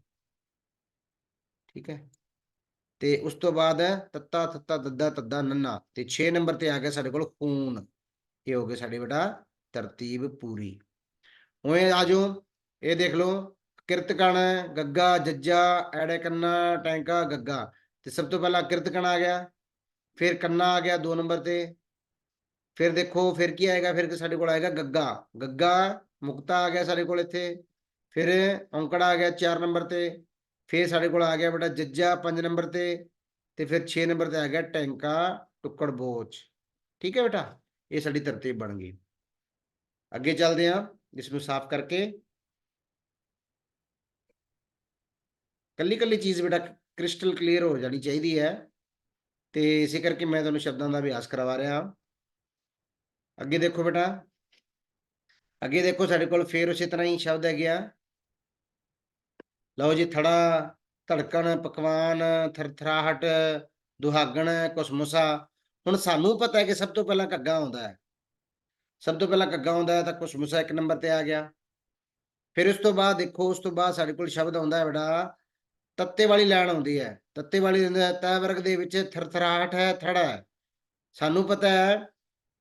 ਠੀਕ ਹੈ? ਤੇ ਉਸ ਤੋਂ ਬਾਅਦ ਹੈ, ਤੱਤਾ ਤੱਤਾ ਦੱਦਾ ਤੱਦਾ, ਨੰਨਾ, ਤੇ 6 ਨੰਬਰ ਤੇ ਆ ਗਿਆ ਸਾਡੇ ਕੋਲ ਖੂਨ, ਇਹ ਹੋ ਗਏ ਸਾਡੇ ਬੇਟਾ ਤਰਤੀਬ ਪੂਰੀ। ਉਵੇਂ ਆਜੋ ਇਹ ਦੇਖ ਲਓ ਕਿਰਤਕਣ ਗੱਗਾ, ਜੱਜਾ, ਐੜੇ ਕੰਨਾ, ਟੈਂਕਾ, ਗੱਗਾ, ਤੇ ਸਭ ਤੋਂ ਪਹਿਲਾਂ ਕਿਰਤਕਣ ਆ ਗਿਆ, ਫਿਰ ਕੰਨਾ ਆ ਗਿਆ 2 ਨੰਬਰ ਤੇ, ਫਿਰ ਦੇਖੋ, ਫਿਰ ਕੀ ਆਏਗਾ, ਫਿਰ ਸਾਡੇ ਕੋਲ ਆਏਗਾ ਗੱਗਾ ਗੱਗਾ ਮੁਕਤਾ ਆ ਗਿਆ ਸਾਡੇ ਕੋਲ ਇੱਥੇ, ਫਿਰ ਔਂਕੜਾ ਆ ਗਿਆ 4 ਨੰਬਰ ਤੇ ਫਿਰ ਸਾਡੇ ਕੋਲ ਆ ਗਿਆ ਬੇਟਾ ਜੱਜਾ 5 ਨੰਬਰ ਤੇ ਤੇ ਫਿਰ 6 ਨੰਬਰ ਤੇ ਆ ਗਿਆ ਟੈਂਕਾ ਟੁੱਕੜ ਬੋਚ। ਠੀਕ ਹੈ ਬੇਟਾ? ਇਹ ਸਾਡੀ ਤਰਤੀਬ ਬਣ ਗਈ। ਅੱਗੇ ਚੱਲਦੇ ਹਾਂ ਇਸ ਨੂੰ ਸਾਫ਼ ਕਰਕੇ। ਕੱਲੀ ਕੱਲੀ ਚੀਜ਼ ਬੇਟਾ ਕ੍ਰਿਸਟਲ ਕਲੀਅਰ ਹੋ ਜਾਣੀ ਚਾਹੀਦੀ ਹੈ। ਤੇ ਇਸੇ ਕਰਕੇ ਮੈਂ ਤੁਹਾਨੂੰ ਸ਼ਬਦਾਂ ਦਾ ਅਭਿਆਸ ਕਰਵਾ ਰਿਹਾ। ਅੱਗੇ ਦੇਖੋ ਬੇਟਾ। ਅੱਗੇ ਦੇਖੋ ਸਾਡੇ ਕੋਲ ਫੇਰ ਉਸੇ ਤਰ੍ਹਾਂ ਹੀ ਸ਼ਬਦ ਹੈ ਗਿਆ ਲਓ ਜੀ ਥੜਾ, ਧੜਕਣ, ਪਕਵਾਨ, ਥਰਥਰਾਹਟ, ਦੁਹਾਗਣ ਕੁਸਮੁਸਾ ਹੁਣ ਸਾਨੂੰ ਪਤਾ ਹੈ ਕਿ ਸਭ ਤੋਂ ਪਹਿਲਾਂ ਕੱਗਾ ਆਉਂਦਾ ਹੈ। ਸਭ ਤੋਂ ਪਹਿਲਾਂ ਕੱਗਾ ਆਉਂਦਾ ਹੈ ਤਾਂ ਕੁਸਮੁਸਾ ਇੱਕ ਨੰਬਰ ਤੇ ਆ ਗਿਆ। ਫਿਰ ਉਸ ਤੋਂ ਬਾਅਦ ਦੇਖੋ, ਉਸ ਤੋਂ ਬਾਅਦ ਸਾਡੇ ਕੋਲ ਸ਼ਬਦ ਆਉਂਦਾ ਹੈ ਬੜਾ ਤੱਤੇ ਵਾਲੀ ਲਾਈਨ ਆਉਂਦੀ ਹੈ। ਤੱਤੇ ਵਾਲੀ ਦੇ ਤੈ ਵਰਗ ਦੇ ਵਿੱਚ ਥਰਥਰਾਹਟ ਹੈ, ਥੜਾ ਹੈ। ਸਾਨੂੰ ਪਤਾ ਹੈ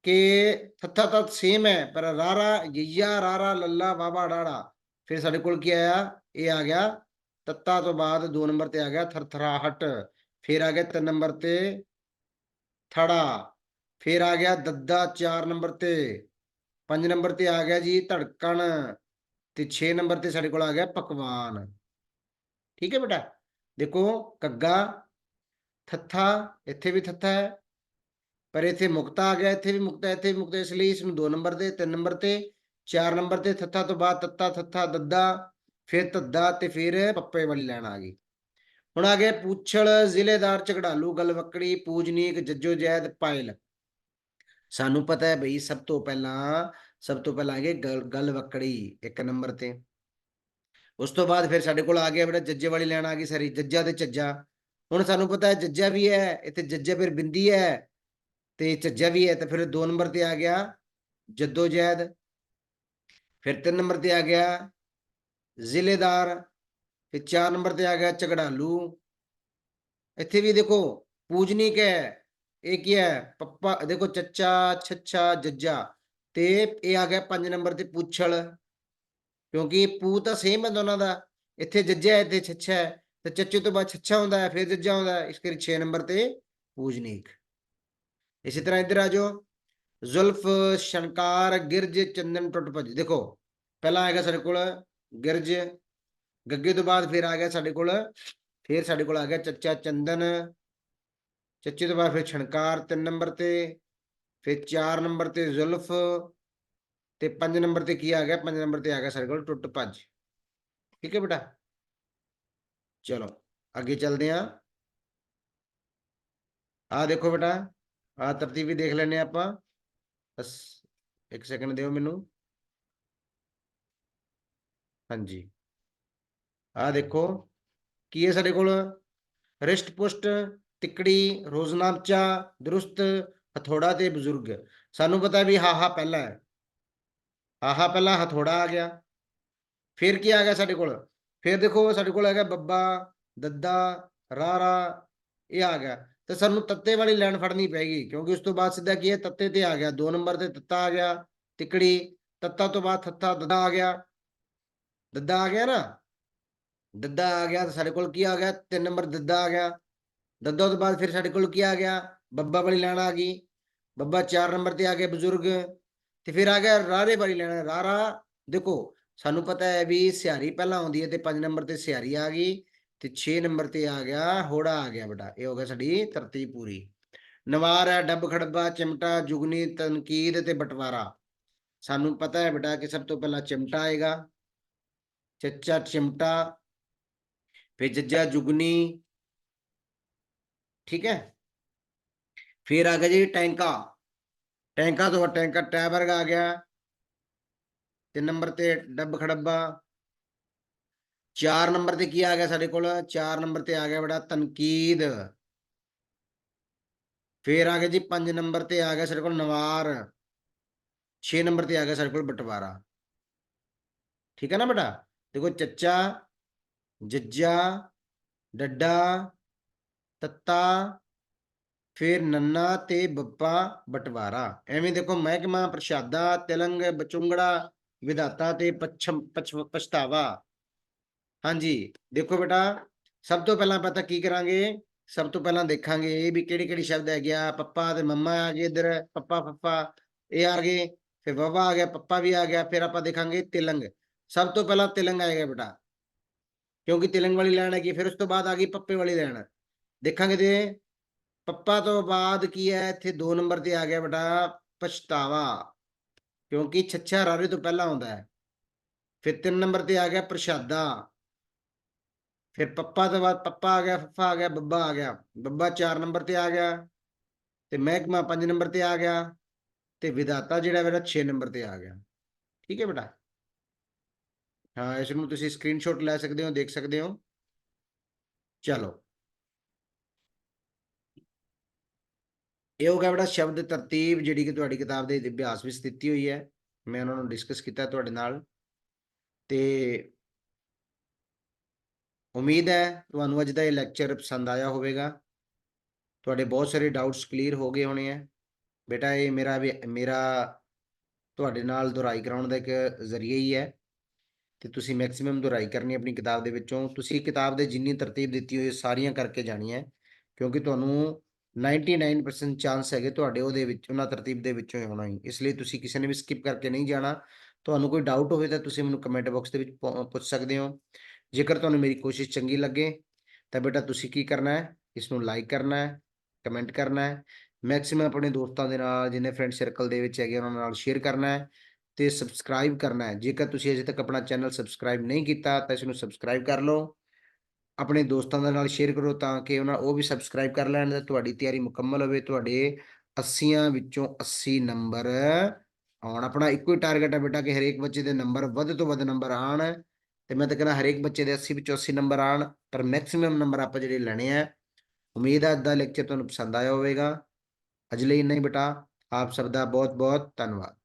ਕਿ ਥੱਥਾ ਤੱਤ ਸੇਮ ਹੈ, ਪਰ ਰਾਰਾ, ਯਈਆ, ਰਾਰਾ, ਲੱਲਾ ਬਾਬਾ ਡਾੜਾ। ਫਿਰ ਸਾਡੇ ਕੋਲ ਕੀ ਆਇਆ? ਇਹ ਆ ਗਿਆ ਤੱਤਾ ਤੋਂ ਬਾਅਦ 2 ਨੰਬਰ ਤੇ ਆ ਗਿਆ ਥਰਥਰਾਹਟ, ਫਿਰ ਆ ਗਿਆ 3 ਨੰਬਰ ਤੇ ਥੜਾ, ਫਿਰ ਆ ਗਿਆ ਦੱਦਾ 4 ਨੰਬਰ ਤੇ 5 ਨੰਬਰ ਤੇ ਆ ਗਿਆ ਜੀ ਧੜਕਣ ਤੇ 6 ਨੰਬਰ ਤੇ ਸਾਡੇ ਕੋਲ ਆ ਗਿਆ ਪਕਵਾਨ। ਠੀਕ ਹੈ ਬੇਟਾ? ਦੇਖੋ ਕੱਗਾ, ਥੱਥਾ, ਇੱਥੇ ਵੀ ਥੱਥਾ ਹੈ, ਪਰ ਇੱਥੇ ਮੁਕਤਾ ਆ ਗਿਆ, ਇੱਥੇ ਵੀ ਮੁਕਤਾ, ਇੱਥੇ ਵੀ ਮੁਕਤਾ, ਇਸ ਲਈ ਇਸ ਨੂੰ 2 ਨੰਬਰ ਤੇ 3 ਨੰਬਰ ਤੇ 4 ਨੰਬਰ ਤੇ, ਥੱਥਾ ਤੋਂ ਬਾਅਦ ਤੱਤਾ, ਥੱਥਾ, ਦੱਦਾ ਫਿਰ ਧੱਦਾ ਤੇ ਫਿਰ ਪੱਪੇ ਵਾਲੀ ਲੈਣ ਆ ਗਈ। ਹੁਣ ਆ ਗਏ ਪੂਛਲ, ਜ਼ਿਲ੍ਹੇਦਾਰ ਝਗੜਾਲੂ ਗਲਵੱਕੜੀ ਪੂਜਨੀਕ, ਜੱਜੋ ਜੈਦ, ਪਾਇਲ। ਸਾਨੂੰ ਪਤਾ ਹੈ ਬਈ ਸਭ ਤੋਂ ਪਹਿਲਾਂ, ਸਭ ਤੋਂ ਪਹਿਲਾਂ ਆ ਗਏ ਗਲ ਗਲਵੱਕੜੀ ਇੱਕ ਨੰਬਰ ਤੇ। ਉਸ ਤੋਂ ਬਾਅਦ ਫਿਰ ਸਾਡੇ ਕੋਲ ਆ ਗਿਆ ਬੇਟਾ ਜੱਜੇ ਵਾਲੀ ਲੈਣ ਆ ਗਈ, ਸਾਰੀ, ਜੱਜਾ ਤੇ ਚੱਜਾ ਹੁਣ ਸਾਨੂੰ ਪਤਾ ਹੈ ਜੱਜਾ ਵੀ ਹੈ, ਇੱਥੇ ਜੱਜਾ ਫਿਰ ਬਿੰਦੀ ਹੈ, ਤੇ ਚੱਜਾ ਵੀ ਹੈ, ਤੇ ਫਿਰ 2 ਨੰਬਰ ਤੇ ਆ ਗਿਆ ਜੱਦੋ ਜੈਦ। ਫਿਰ 3 ਨੰਬਰ ਤੇ ਆ ਗਿਆ ਜ਼ਿਲ੍ਹੇਦਾਰ, ਫਿਰ 4 ਨੰਬਰ ਤੇ ਆ ਗਿਆ ਝਗੜਾਲੂ। ਇੱਥੇ ਵੀ ਦੇਖੋ, ਪੂਜਨੀਕ ਹੈ, ਇਹ ਕੀ ਹੈ? ਪੱਪਾ, ਦੇਖੋ ਚੱਚਾ, ਛੱਛਾ, ਜੱਜਾ, ਤੇ ਇਹ ਆ ਗਿਆ 5 ਨੰਬਰ ਤੇ ਪੁੱਛਲ, ਕਿਉਂਕਿ ਪੂ ਤਾਂ ਸੇਮ ਹੈ ਦੋਨਾਂ ਦਾ। ਇੱਥੇ ਜੱਜਾ ਹੈ, ਇੱਥੇ ਛੱਛਾ ਹੈ, ਤੇ ਚੱਚੇ ਤੋਂ ਬਾਅਦ ਛੱਛਾ ਹੁੰਦਾ ਹੈ, ਫਿਰ ਜੱਜਾ ਹੁੰਦਾ ਹੈ, ਇਸ ਕਰਕੇ 6 ਨੰਬਰ ਤੇ ਪੂਜਨੀਕ। ਇਸੇ ਤਰ੍ਹਾਂ ਇੱਧਰ ਆ ਜਾਓ। ਜ਼ੁਲਫ ਸ਼ਨਕਾਰ ਗਿਰਜ, ਚੰਦਨ, ਟੁੱਟ ਭੱਜ, ਦੇਖੋ, ਪਹਿਲਾਂ ਆਏਗਾ ਸਾਡੇ ਕੋਲ ਗਿਰਜ। ਗੱਗੇ ਤੋਂ ਬਾਅਦ ਫਿਰ ਆ ਗਿਆ ਸਾਡੇ ਕੋਲ, ਫਿਰ ਸਾਡੇ ਕੋਲ ਆ ਗਿਆ ਚੱਚਾ ਚੰਦਨ। ਚੱਚੇ ਤੋਂ ਬਾਅਦ ਫਿਰ ਛਣਕਾਰ ਤਿੰਨ ਨੰਬਰ ਤੇ, ਫਿਰ 4 ਨੰਬਰ ਤੇ ਜ਼ੁਲਫ ਤੇ 5 ਨੰਬਰ ਤੇ ਕੀ ਆ ਗਿਆ? 5 ਨੰਬਰ ਤੇ ਆ ਗਿਆ ਸਾਡੇ ਕੋਲ ਟੁੱਟ ਭੱਜ। ਠੀਕ ਹੈ ਬੇਟਾ? ਚਲੋ, ਅੱਗੇ ਚੱਲਦੇ ਆਂ ਆ ਦੇਖੋ ਬੇਟਾ ਆ ਤਰਤੀਬ ਵੀ ਦੇਖ ਲੈਨੇ ਆਪਾਂ। ਬਸ ਇੱਕ ਸੈਕਿੰਡ ਦਿਓ ਮੈਨੂੰ। ਹਾਂਜੀ। ਆ ਦੇਖੋ, ਕੀ ਹੈ ਸਾਡੇ ਕੋਲ? ਰਿਸ਼ਟ ਪੁਸ਼ਟ, ਤਿਕੜੀ, ਰੋਜ਼ਨਾਮਚਾ, ਦਰੁਸਤ, ਹਥੋੜਾ ਤੇ ਬਜ਼ੁਰਗ। ਸਾਨੂੰ ਪਤਾ ਵੀ ਹਾਹਾ ਪਹਿਲਾ ਹੈ। ਹਾਹਾ ਪਹਿਲਾ ਹਥੋੜਾ ਆ ਗਿਆ। ਫਿਰ ਕੀ ਆ ਗਿਆ ਸਾਡੇ ਕੋਲ? ਫਿਰ ਦੇਖੋ, ਸਾਡੇ ਕੋਲ ਹੈਗਾ ਬੱਬਾ, ਦੱਦਾ, ਰਾਰਾ, ਇਹ ਆ ਗਿਆ। ਤੇ ਸਾਨੂੰ ਤੱਤੇ ਵਾਲੀ ਲਾਈਨ ਫੜਨੀ ਪੈਗੀ, ਕਿਉਂਕਿ ਉਸ ਤੋਂ ਬਾਅਦ ਸਿੱਧਾ ਕੀ ਹੈ? ਤੱਤੇ ਤੇ ਆ ਗਿਆ। 2 ਨੰਬਰ ਤੇ ਤੱਤਾ ਆ ਗਿਆ, ਤਿਕੜੀ, ਤੱਤਾ ਤੋਂ ਬਾਅਦ ਥੱਤਾ ਦੱਦਾ ਆ ਗਿਆ। ਦੱਦਾ ਆ ਗਿਆ ਨਾ? ਦੱਦਾ ਆ ਗਿਆ ਤਾਂ ਸਾਡੇ ਕੋਲ ਕੀ ਆ ਗਿਆ? 3 ਨੰਬਰ ਦੱਦਾ ਆ ਗਿਆ। ਦੱਦਾ ਤੋਂ ਬਾਅਦ ਫਿਰ ਸਾਡੇ ਕੋਲ ਕੀ ਆ ਗਿਆ? ਬੱਬਾ ਵਾਲੀ ਲੈਣ ਆ ਗਈ। ਬੱਬਾ 4 ਨੰਬਰ ਤੇ ਆ ਗਿਆ ਬਜ਼ੁਰਗ। ਤੇ ਫਿਰ ਆ ਗਿਆ ਰਾਰੇ ਵਾਲੀ ਲਾਈਨ ਰਾਰਾ ਦੇਖੋ, ਸਾਨੂੰ ਪਤਾ ਹੈ ਵੀ ਸਿਹਾਰੀ ਪਹਿਲਾਂ ਆਉਂਦੀ ਹੈ ਤੇ 5 ਨੰਬਰ ਤੇ ਸਿਹਾਰੀ ਆ ਗਈ ਤੇ 6 ਨੰਬਰ ਤੇ ਆ ਗਿਆ, ਹੋੜਾ ਆ ਗਿਆ ਬੇਟਾ। ਇਹ ਹੋ ਗਿਆ ਸਾਡੀ ਤਰਤੀਬ ਪੂਰੀ। ਨਵਾਰ ਹੈ, ਡੱਬ ਖੜਬਾ, ਚਿਮਟਾ, ਜੁਗਨੀ, ਤਨਕੀਦ ਤੇ ਬਟਵਾਰਾ। ਸਾਨੂੰ ਪਤਾ ਹੈ ਬੇਟਾ ਕਿ ਸਭ ਤੋਂ ਪਹਿਲਾਂ ਚਿਮਟਾ ਆਏਗਾ। ਚੱਚਾ ਚਿਮਟਾ ਫਿਰ ਜੱਜਾ ਜੁਗਨੀ ਠੀਕ ਹੈ ਫਿਰ ਆ ਗਿਆ ਜੀ ਟੈਂਕਾ ਟੈਂਕਾ ਤੋਂ ਬਾਅਦ ਟੈਂਕਾ ਟੈਬਰਗ ਆ ਗਿਆ ਤਿੰਨ ਨੰਬਰ ਤੇ ਡੱਬ ਖੜੱਬਾ 4 ਨੰਬਰ ਤੇ ਕੀ ਆ ਗਿਆ ਸਾਡੇ ਕੋਲ 4 ਨੰਬਰ ਤੇ ਆ ਗਿਆ ਬੜਾ ਤਨਕੀਦ ਫਿਰ ਆ ਗਿਆ ਜੀ 5 ਨੰਬਰ ਤੇ ਆ ਗਿਆ ਸਾਡੇ ਕੋਲ ਨਵਾਰ 6 ਨੰਬਰ ਤੇ ਆ ਗਿਆ ਸਾਡੇ ਕੋਲ ਬਟਵਾਰਾ ਠੀਕ ਹੈ ਨਾ ਬੇਟਾ ਦੇਖੋ ਚੱਚਾ, ਜੱਜਾ, ਡੱਡਾ, ਤੱਤਾ, ਫਿਰ ਨੰਨਾ ਤੇ ਬੱਪਾ ਬਟਵਾਰਾ। ਐਵੇਂ ਦੇਖੋ ਮਹਿਕਮਾ ਪ੍ਰਸ਼ਾਦਾ, ਤਿਲੰਗ, ਬਚੁੰਗੜਾ ਵਿਦਾਤਾ ਤੇ ਪਛਮ, ਪਛ- ਪਛਤਾਵਾ। ਹਾਂਜੀ, ਦੇਖੋ ਬੇਟਾ, ਸਭ ਤੋਂ ਪਹਿਲਾਂ ਪਤਾ ਕੀ ਕਰਾਂਗੇ? ਸਭ ਤੋਂ ਪਹਿਲਾਂ ਦੇਖਾਂਗੇ ਇਹ ਵੀ ਕਿਹੜੀ ਕਿਹੜੀ ਸ਼ਬਦ ਹੈ ਗਿਆ ਪੱਪਾ ਤੇ ਮੰਮਾ ਆ ਗਏ ਇਧਰ, ਪੱਪਾ, ਫੱਫਾ, ਇਹ ਆ ਗਏ, ਫਿਰ ਬੱਬਾ ਆ ਗਿਆ, ਪੱਪਾ ਵੀ ਆ ਗਿਆ, ਫਿਰ ਆਪਾਂ ਦੇਖਾਂਗੇ ਤਿਲੰਗ। ਸਭ ਤੋਂ ਪਹਿਲਾਂ ਤਿਲੰਗ ਆਏਗਾ ਬੇਟਾ। ਕਿਉਂਕਿ ਤਿਲੰਗ ਵਾਲੀ ਲਾਈਨ ਹੈਗੀ, ਫਿਰ ਉਸ ਤੋਂ ਬਾਅਦ ਆ ਗਈ ਪੱਪੇ ਵਾਲੀ ਲਾਈਨ ਦੇਖਾਂਗੇ ਤੇ ਪੱਪਾ ਤੋਂ ਬਾਅਦ ਕੀ ਹੈ? ਇੱਥੇ 2 ਨੰਬਰ ਤੇ ਆ ਗਿਆ ਬੇਟਾ, ਪਛਤਾਵਾ। ਕਿਉਂਕਿ ਛੱਛਾ ਰਾਰੇ ਤੋਂ ਪਹਿਲਾਂ ਆਉਂਦਾ ਹੈ। ਫਿਰ 3 ਨੰਬਰ ਤੇ ਆ ਗਿਆ ਪ੍ਰਸ਼ਾਦਾ। ਫਿਰ ਪੱਪਾ ਤੋਂ ਬਾਅਦ ਪੱਪਾ ਆ ਗਿਆ, ਫੱਫਾ ਆ ਗਿਆ, ਬੱਬਾ ਆ ਗਿਆ। ਬੱਬਾ 4 ਨੰਬਰ ਤੇ ਆ ਗਿਆ, ਤੇ ਮਹਿਕਮਾ 5 ਨੰਬਰ ਤੇ ਆ ਗਿਆ, ਤੇ ਵਿਦਾਤਾ ਜਿਹੜਾ ਮੇਰਾ 6 ਨੰਬਰ ਤੇ ਆ ਗਿਆ। ਠੀਕ ਹੈ ਬੇਟਾ? ਹਾਂ, ਇਸ ਨੂੰ ਤੁਸੀਂ ਸਕਰੀਨਸ਼ਾਟ ਲੈ ਸਕਦੇ ਹੋ, ਦੇਖ ਸਕਦੇ ਹੋ। ਚਲੋ। ਇਹ ਹੋ ਗਿਆ ਬੇਟਾ ਸ਼ਬਦ ਤਰਤੀਬ, ਜਿਹੜੀ ਕਿ ਤੁਹਾਡੀ ਕਿਤਾਬ ਦੇ ਅਭਿਆਸ ਵਿੱਚ ਦਿੱਤੀ ਹੋਈ ਹੈ। ਮੈਂ ਉਹਨਾਂ ਨੂੰ ਡਿਸਕਸ ਕੀਤਾ ਤੁਹਾਡੇ ਨਾਲ। ਤੇ ਉਮੀਦ ਹੈ ਤੁਹਾਨੂੰ ਅੱਜ ਦਾ ਇਹ ਲੈਕਚਰ ਪਸੰਦ ਆਇਆ ਹੋਵੇਗਾ। ਤੁਹਾਡੇ ਬਹੁਤ ਸਾਰੇ ਡਾਊਟਸ ਕਲੀਅਰ ਹੋ ਗਏ ਹੋਣੇ ਆ। ਬੇਟਾ, ਇਹ ਮੇਰਾ ਵੀ, ਮੇਰਾ ਤੁਹਾਡੇ ਨਾਲ ਦੁਹਰਾਈ ਕਰਾਉਣ ਦਾ ਇੱਕ ਜ਼ਰੀਆ ਹੀ ਹੈ। ਤੇ ਤੁਸੀਂ ਮੈਕਸਿਮਮ ਦੁਹਰਾਈ ਕਰਨੀ ਆਪਣੀ ਕਿਤਾਬ ਦੇ ਵਿੱਚੋਂ। ਤੁਸੀਂ ਕਿਤਾਬ ਦੇ ਜਿੰਨੀ ਤਰਤੀਬ ਦਿੱਤੀ ਹੋਈ ਹੈ ਸਾਰੀਆਂ ਕਰਕੇ ਜਾਣੀਆਂ ਹੈ, ਕਿਉਂਕਿ ਤੁਹਾਨੂੰ 99% ਚਾਂਸ ਹੈਗੇ ਤੁਹਾਡੇ ਉਹਦੇ ਵਿੱਚ ਉਹਨਾਂ ਤਰਤੀਬ ਦੇ ਵਿੱਚੋਂ ਹੀ ਹੋਣਾ ਹੀ। ਇਸ ਲਈ ਤੁਸੀਂ ਕਿਸੇ ਨੇ ਵੀ ਸਕਿਪ ਕਰਕੇ ਨਹੀਂ ਜਾਣਾ। ਤੁਹਾਨੂੰ ਕੋਈ ਡਾਊਟ ਹੋਵੇ ਤਾਂ ਤੁਸੀਂ ਮੈਨੂੰ ਕਮੈਂਟ ਬਾਕਸ ਦੇ ਵਿੱਚ ਪੁ- ਪੁੱਛ ਸਕਦੇ ਹੋ। ਜੇਕਰ ਤੁਹਾਨੂੰ ਮੇਰੀ ਕੋਸ਼ਿਸ਼ ਚੰਗੀ ਲੱਗੇ ਤਾਂ ਬੇਟਾ ਤੁਸੀਂ ਕੀ ਕਰਨਾ ਹੈ? ਇਸ ਨੂੰ ਲਾਈਕ ਕਰਨਾ ਹੈ ਕਮੈਂਟ ਕਰਨਾ ਹੈ। ਮੈਕਸਿਮਮ ਆਪਣੇ ਦੋਸਤਾਂ ਦੇ ਨਾਲ ਜਿੰਨੇ ਫਰੈਂਡ ਸਰਕਲ ਦੇ ਵਿੱਚ ਹੈਗੇ ਉਹਨਾਂ ਨਾਲ ਸ਼ੇਅਰ ਕਰਨਾ ਹੈ। ਤੇ ਸਬਸਕ੍ਰਾਈਬ ਕਰਨਾ ਹੈ। ਜੇਕਰ ਤੁਸੀਂ ਅਜੇ ਤੱਕ ਆਪਣਾ ਚੈਨਲ ਸਬਸਕ੍ਰਾਈਬ ਨਹੀਂ ਕੀਤਾ, ਤਾਂ ਇਸ ਨੂੰ ਸਬਸਕ੍ਰਾਈਬ ਕਰ ਲਓ। ਆਪਣੇ ਦੋਸਤਾਂ ਦੇ ਨਾਲ ਸ਼ੇਅਰ ਕਰੋ ਤਾਂ ਕਿ ਉਹਨਾਂ ਉਹ ਵੀ ਸਬਸਕ੍ਰਾਈਬ ਕਰ ਲੈਣ ਤੇ ਤੁਹਾਡੀ ਤਿਆਰੀ ਮੁਕੰਮਲ ਹੋਵੇ। ਤੁਹਾਡੇ 80ਾਂ ਵਿੱਚੋਂ 80 ਨੰਬਰ ਆਉਣ। ਆਪਣਾ ਇੱਕੋ ਹੀ ਟਾਰਗੇਟ ਹੈ ਬੇਟਾ ਕਿ ਹਰੇਕ ਬੱਚੇ ਦੇ ਨੰਬਰ ਵੱਧ ਤੋਂ ਵੱਧ ਨੰਬਰ ਆਣ ਤੇ ਮੈਂ ਤਾਂ ਕਹਿੰਦਾ ਹਰੇਕ ਬੱਚੇ ਦੇ 80 ਵਿੱਚੋਂ 80 ਨੰਬਰ ਆਣ ਪਰ ਮੈਕਸਿਮਮ ਨੰਬਰ ਆਪਾਂ ਜਿਹੜੇ ਲੈਣੇ ਆ, ਉਮੀਦ ਹੈ ਅੱਜ ਦਾ ਲੈਕਚਰ ਤੁਹਾਨੂੰ ਪਸੰਦ ਆਇਆ ਹੋਵੇਗਾ। ਅੱਜ ਲਈ ਇੰਨਾ ਹੀ ਬੇਟਾ। ਆਪ ਸਭ ਦਾ ਬਹੁਤ ਬਹੁਤ ਧੰਨਵਾਦ।